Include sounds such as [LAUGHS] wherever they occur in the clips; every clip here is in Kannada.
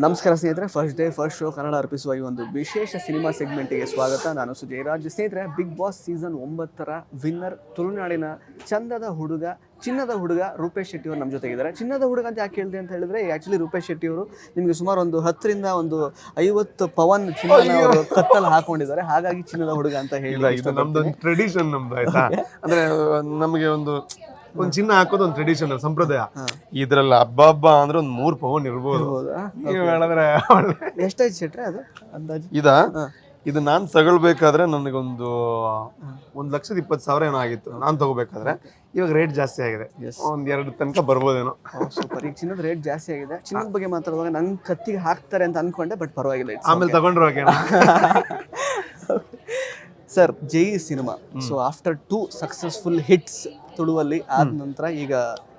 ನಮಸ್ಕಾರ ಸ್ನೇಹಿತರೆ first day first show Kannada ಅರ್ಪಿಸುವ ಈ ಒಂದು ವಿಶೇಷ ಸಿನಿಮಾ ಸೆಗ್ಮೆಂಟಿಗೆ ಸ್ವಾಗತ. ನಾನು ಸುಜಯರಾಜ್ ಸ್ನೇಹಿತರೆ ಬಿಗ್ ಬಾಸ್ ಸೀಸನ್ ಒಂಬತ್ತರ ವಿನ್ನರ್ ತುಳುನಾಡಿನ ಚಂದದ ಹುಡುಗ ಚಿನ್ನದ ಹುಡುಗ ರೂಪೇಶ್ ಶೆಟ್ಟಿ ಅವರು ನಮ್ಮ ಜೊತೆಗಿದ್ದಾರೆ. ಚಿನ್ನದ ಹುಡುಗ ಅಂತ ಯಾಕೆ ಹೇಳಿದೆ ಅಂತ ಹೇಳಿದ್ರೆ ಆ್ಯಕ್ಚುಲಿ ರೂಪೇಶ್ ಶೆಟ್ಟಿ ಅವರು ನಿಮಗೆ ಸುಮಾರು ಒಂದು ಹತ್ತರಿಂದ ಒಂದು ಐವತ್ತು ಪವನ್ ಚಿನ್ನ ಅವರು ಕತ್ತಲ್ಲಿ ಹಾಕೊಂಡಿದ್ದಾರೆ. ಹಾಗಾಗಿ ಚಿನ್ನದ ಹುಡುಗ ಅಂತ ಹೇಳಿ ಟ್ರೆಡಿಷನ್ ನಮ್ದು ಆಯ್ತಾ? ಅಂದ್ರೆ ನಮಗೆ ಒಂದು ಒಂದ್ ಚಿನ್ನ ಹಾಕೋದು ಒಂದು ಟ್ರೆಡಿಷನಲ್ ಸಂಪ್ರದಾಯ. ಇದ್ರಲ್ಲಿ ಹಬ್ಬ ಹಬ್ಬ ಅಂದ್ರೆ ಒಂದ್ ಮೂರ್ ಪವನ್ ಇರ್ಬೋದು. ನೀವು ಹೇಳಿದ್ರೆ ಎಷ್ಟಾಯ್ತು ಶೆಟ್ರೆ ಅದು? ಅಂದಾಜು? ಇದ? ಇದು ನಾನ್ ತಗೊಳ್ಬೇಕಾದ್ರೆ ನನಗೊಂದು ಒಂದ್ ಲಕ್ಷದ ಇಪ್ಪತ್ತು ಸಾವಿರ ಏನೋ ಆಗಿತ್ತು. ನಾನ್ ತಗೋಬೇಕಾದ್ರೆ ಇವಾಗ ರೇಟ್ ಜಾಸ್ತಿ ಆಗಿದೆ. ಒಂದ್ ಎರಡು ತನಕ ಬರ್ಬೋದೇನೋ. ಸೂಪರ್ ಈಗ ಚಿನ್ನದ ರೇಟ್ ಜಾಸ್ತಿ ಆಗಿದೆ. ಚಿನ್ನದ ಬಗ್ಗೆ ಮಾತಾಡುವಾಗ ನನ್ ಕತ್ತಿಗೆ ಹಾಕ್ತಾರೆ ಅಂತ ಅನ್ಕೊಂಡೆ ಬಟ್ ಪರವಾಗಿಲ್ಲ ಆಮೇಲೆ ತಗೊಂಡ್ರು sir Jai cinema so after two successful hits ತುಳುವಲ್ಲಿ ಆದ ನಂತರ ಈಗ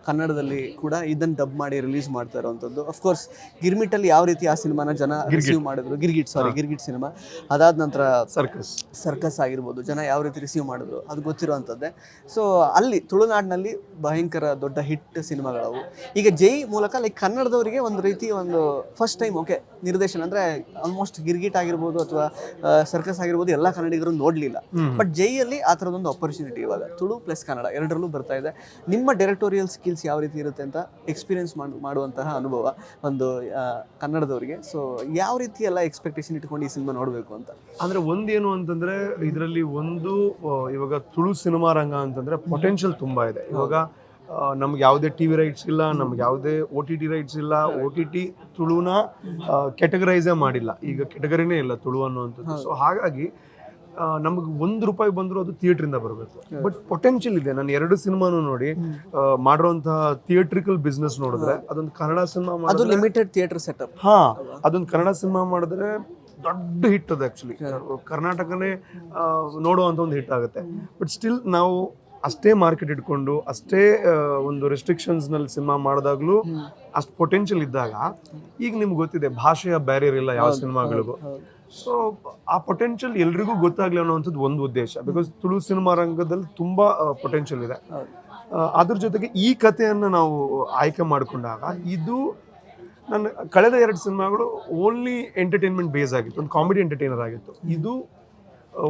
ಕನ್ನಡದಲ್ಲಿ ಕೂಡ ಇದನ್ನ ಡಬ್ ಮಾಡಿ ರಿಲೀಸ್ ಮಾಡ್ತಾ ಇರುವಂಥದ್ದು. ಅಫ್ಕೋರ್ಸ್ ಗಿರ್ಮಿಟಲ್ಲಿ ಯಾವ ರೀತಿ ಆ ಸಿನಿಮಾನ ಜನ ರಿಸೀವ್ ಮಾಡಿದ್ರು? Girgit sorry Girgit cinema. ಅದಾದ ನಂತರ ಸರ್ಕಸ್ ಸರ್ಕಸ್ ಆಗಿರ್ಬೋದು. ಜನ ಯಾವ ರೀತಿ ರಿಸೀವ್ ಮಾಡಿದ್ರು? ಅದು ಗೊತ್ತಿರುವಂಥದ್ದೇ. ಸೊ ಅಲ್ಲಿ ತುಳುನಾಡಿನಲ್ಲಿ ಭಯಂಕರ ದೊಡ್ಡ ಹಿಟ್ ಸಿನಿಮಾಗಳವು. ಈಗ ಜೈ ಮೂಲಕ ಲೈಕ್ ಕನ್ನಡದವರಿಗೆ ಒಂದು ರೀತಿ ಒಂದು ಫಸ್ಟ್ ಟೈಮ್ ಓಕೆ ನಿರ್ದೇಶನ ಅಂದ್ರೆ ಆಲ್ಮೋಸ್ಟ್ ಗಿರ್ಗಿಟ್ ಆಗಿರ್ಬೋದು ಅಥವಾ ಸರ್ಕಸ್ ಆಗಿರ್ಬೋದು ಎಲ್ಲ ಕನ್ನಡಿಗರು ನೋಡಲಿಲ್ಲ. ಬಟ್ ಜೈಯಲ್ಲಿ ಆ ಥರದೊಂದು ಅಪರ್ಚುನಿಟಿ ಇವಾಗ. ತುಳು ಪ್ಲಸ್ ಕನ್ನಡ ಎರಡರಲ್ಲೂ ಬರ್ತಾ ಇದೆ. ನಿಮ್ಮ ಡೈರೆಕ್ಟೋರಿಯಲ್ ಸ್ಕಿಲ್ಸ್ ಯಾವ ರೀತಿ ಇರುತ್ತೆ ಅಂತ ಎಕ್ಸ್ಪೀರಿಯನ್ಸ್ ಮಾಡುವಂತಹ ಅನುಭವ ಒಂದು ಕನ್ನಡದವರಿಗೆ. ಸೊ ಯಾವ ರೀತಿ ಎಲ್ಲ ಎಕ್ಸ್ಪೆಕ್ಟೇಷನ್ ಇಟ್ಕೊಂಡು ಈ ಸಿನಿಮಾ ನೋಡಬೇಕು ಅಂತ? ಅಂದರೆ ಒಂದೇನು ಅಂತಂದರೆ ಇದರಲ್ಲಿ ಒಂದು ಇವಾಗ ತುಳು ಸಿನಿಮಾ ರಂಗ ಅಂತಂದರೆ ಪೊಟೆನ್ಷಿಯಲ್ ತುಂಬ ಇದೆ. ಇವಾಗ ನಮ್ಗೆ ಯಾವುದೇ ಟಿ ವಿ ರೈಟ್ಸ್ ಇಲ್ಲ ನಮ್ಗೆ ಯಾವುದೇ ಓ ಟಿ ಟಿ ರೈಟ್ಸ್ ಇಲ್ಲ ಓ ಟಿ ಟಿ ತುಳುನ ಕೆಟಗರೈಸೇ ಮಾಡಿಲ್ಲ. ಈಗ ಕೆಟಗರಿನೇ ಇಲ್ಲ ತುಳು ಅನ್ನುವಂಥದ್ದು. ಸೊ ಹಾಗಾಗಿ ನಮಗೆ ಒಂದು ರೂಪಾಯಿ ಬಂದರೂ ಅದು ಥಿಯೇಟ್ರಿಂದ ಬರಬೇಕು. ಬಟ್ ಪೊಟೆನ್ಷಿಯಲ್ ಇದೆ. ನಾನು ಎರಡು ಸಿನಿಮಾನು ನೋಡಿ ಮಾಡಿರುವಂತಹ ಥಿಯೇಟ್ರಿಕಲ್ ಬಿಸ್ನೆಸ್ ನೋಡಿದ್ರೆ ಅದೊಂದು ಕನ್ನಡ ಸಿನಿಮಾ ಅದು ಲಿಮಿಟೆಡ್ ಥಿಯೇಟರ್ ಸೆಟಪ್ ಹಾ ಅದೊಂದು ಕನ್ನಡ ಸಿನಿಮಾ ಮಾಡಿದ್ರೆ ದೊಡ್ಡ ಹಿಟ್ ಅದು ಆ್ಯಕ್ಚುಲಿ ಕರ್ನಾಟಕನೇ ನೋಡುವಂಥ ನೋಡುವಂತ ಒಂದು ಹಿಟ್ ಆಗುತ್ತೆ. ಬಟ್ ಸ್ಟಿಲ್ ನಾವು ಅಷ್ಟೇ ಮಾರ್ಕೆಟ್ ಇಟ್ಕೊಂಡು ಅಷ್ಟೇ ಒಂದು ರೆಸ್ಟ್ರಿಕ್ಷನ್ಸ್ನಲ್ಲಿ ಸಿನಿಮಾ ಮಾಡಿದಾಗ್ಲೂ ಅಷ್ಟು ಪೊಟೆನ್ಷಿಯಲ್ ಇದ್ದಾಗ ಈಗ ನಿಮ್ಗೆ ಗೊತ್ತಿದೆ ಭಾಷೆಯ ಬ್ಯಾರಿಯರ್ ಇಲ್ಲ ಯಾವ ಸಿನಿಮಾಗಳಿಗೂ. ಸೊ ಆ ಪೊಟೆನ್ಷಿಯಲ್ ಎಲ್ರಿಗೂ ಗೊತ್ತಾಗ್ಲಿ ಅನ್ನೋವಂಥದ್ದು ಒಂದು ಉದ್ದೇಶ. ಬಿಕಾಸ್ ತುಳು ಸಿನಿಮಾ ರಂಗದಲ್ಲಿ ತುಂಬಾ ಪೊಟೆನ್ಷಿಯಲ್ ಇದೆ. ಅದ್ರ ಜೊತೆಗೆ ಈ ಕಥೆಯನ್ನು ನಾವು ಆಯ್ಕೆ ಮಾಡಿಕೊಂಡಾಗ ಇದು ನನ್ನ ಕಳೆದ ಎರಡು ಸಿನಿಮಾಗಳು ಓನ್ಲಿ ಎಂಟರ್ಟೈನ್ಮೆಂಟ್ ಬೇಸ್ ಆಗಿತ್ತು. ಒಂದು ಕಾಮಿಡಿ ಎಂಟರ್ಟೈನರ್ ಆಗಿತ್ತು. ಇದು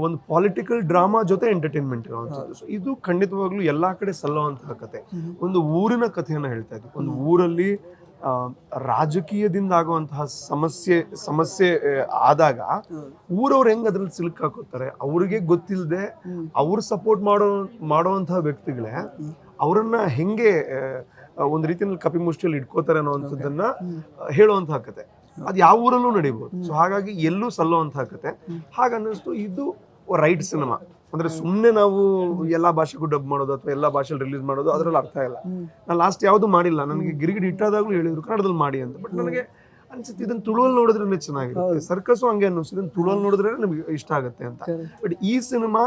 ಒಂದು ಪಾಲಿಟಿಕಲ್ ಡ್ರಾಮಾ ಜೊತೆ ಎಂಟರ್ಟೈನ್ಮೆಂಟ್ ಇರುವಂಥದ್ದು. ಸೊ ಇದು ಖಂಡಿತವಾಗ್ಲೂ ಎಲ್ಲ ಕಡೆ ಸಲ್ಲುವಂತಹ ಕತೆ. ಒಂದು ಊರಿನ ಕಥೆಯನ್ನು ಹೇಳ್ತಾ ಇದ್ವಿ ಒಂದು ಊರಲ್ಲಿ ರಾಜಕೀಯದಿಂದ ಆಗುವಂತಹ ಸಮಸ್ಯೆ ಸಮಸ್ಯೆ ಆದಾಗ ಊರವ್ರು ಹೆಂಗ್ ಅದ್ರಲ್ಲಿ ಸಿಲ್ಕ್ ಹಾಕೋತಾರೆ? ಅವ್ರಿಗೆ ಗೊತ್ತಿಲ್ಲದೆ ಅವ್ರು ಸಪೋರ್ಟ್ ಮಾಡೋ ಮಾಡುವಂತಹ ವ್ಯಕ್ತಿಗಳೇ ಅವರನ್ನ ಹೆಂಗೆ ಒಂದು ರೀತಿಯಲ್ಲಿ ಕಪಿ ಮುಷ್ಟಿಯಲ್ಲಿ ಇಟ್ಕೋತಾರೆ ಅನ್ನೋವಂಥದ್ದನ್ನ ಹೇಳುವಂತಹ ಕತೆ ಅದು ಯಾವ ಊರಲ್ಲೂ ನಡೀಬಹುದು ಸೊ ಹಾಗಾಗಿ ಎಲ್ಲೂ ಸಲ್ಲುವಂತಹ ಕತೆ ಹಾಗನ್ನಿಸ್ತು ಇದು ರೈಟ್ ಸಿನಿಮಾ ಅಂದ್ರೆ ಸುಮ್ಮನೆ ನಾವು ಎಲ್ಲಾ ಭಾಷೆಗೂ ಡಬ್ ಮಾಡೋದು ಅಥವಾ ಎಲ್ಲಾ ಭಾಷೆಲಿ ರಿಲೀಸ್ ಮಾಡೋದು ಅದ್ರಲ್ಲಿ ಅರ್ಥ ಇಲ್ಲ. ನಾನು ಲಾಸ್ಟ್ ಯಾವುದು ಮಾಡಿಲ್ಲ. ನನಗೆ ಗಿರಿಗಿಡಿ ಇಟ್ಟಾದಾಗ್ಲೂ ಹೇಳಿದ್ರು ಕನ್ನಡದಲ್ಲಿ ಮಾಡಿ ಅಂತ. ಬಟ್ ನನಗೆ ಅನ್ಸುತ್ತೆ ಇದನ್ನ ತುಳುವಲ್ಲಿ ನೋಡಿದ್ರೆ ಚೆನ್ನಾಗಿರುತ್ತೆ. ಸರ್ಕಸ್ ಹಂಗೆ ಅನ್ನಿಸ್ತು. ಇದನ್ನ ತುಳುವಲ್ಲಿ ನೋಡಿದ್ರೆ ನಮ್ಗೆ ಇಷ್ಟ ಆಗುತ್ತೆ ಅಂತ. ಬಟ್ ಈ ಸಿನಿಮಾ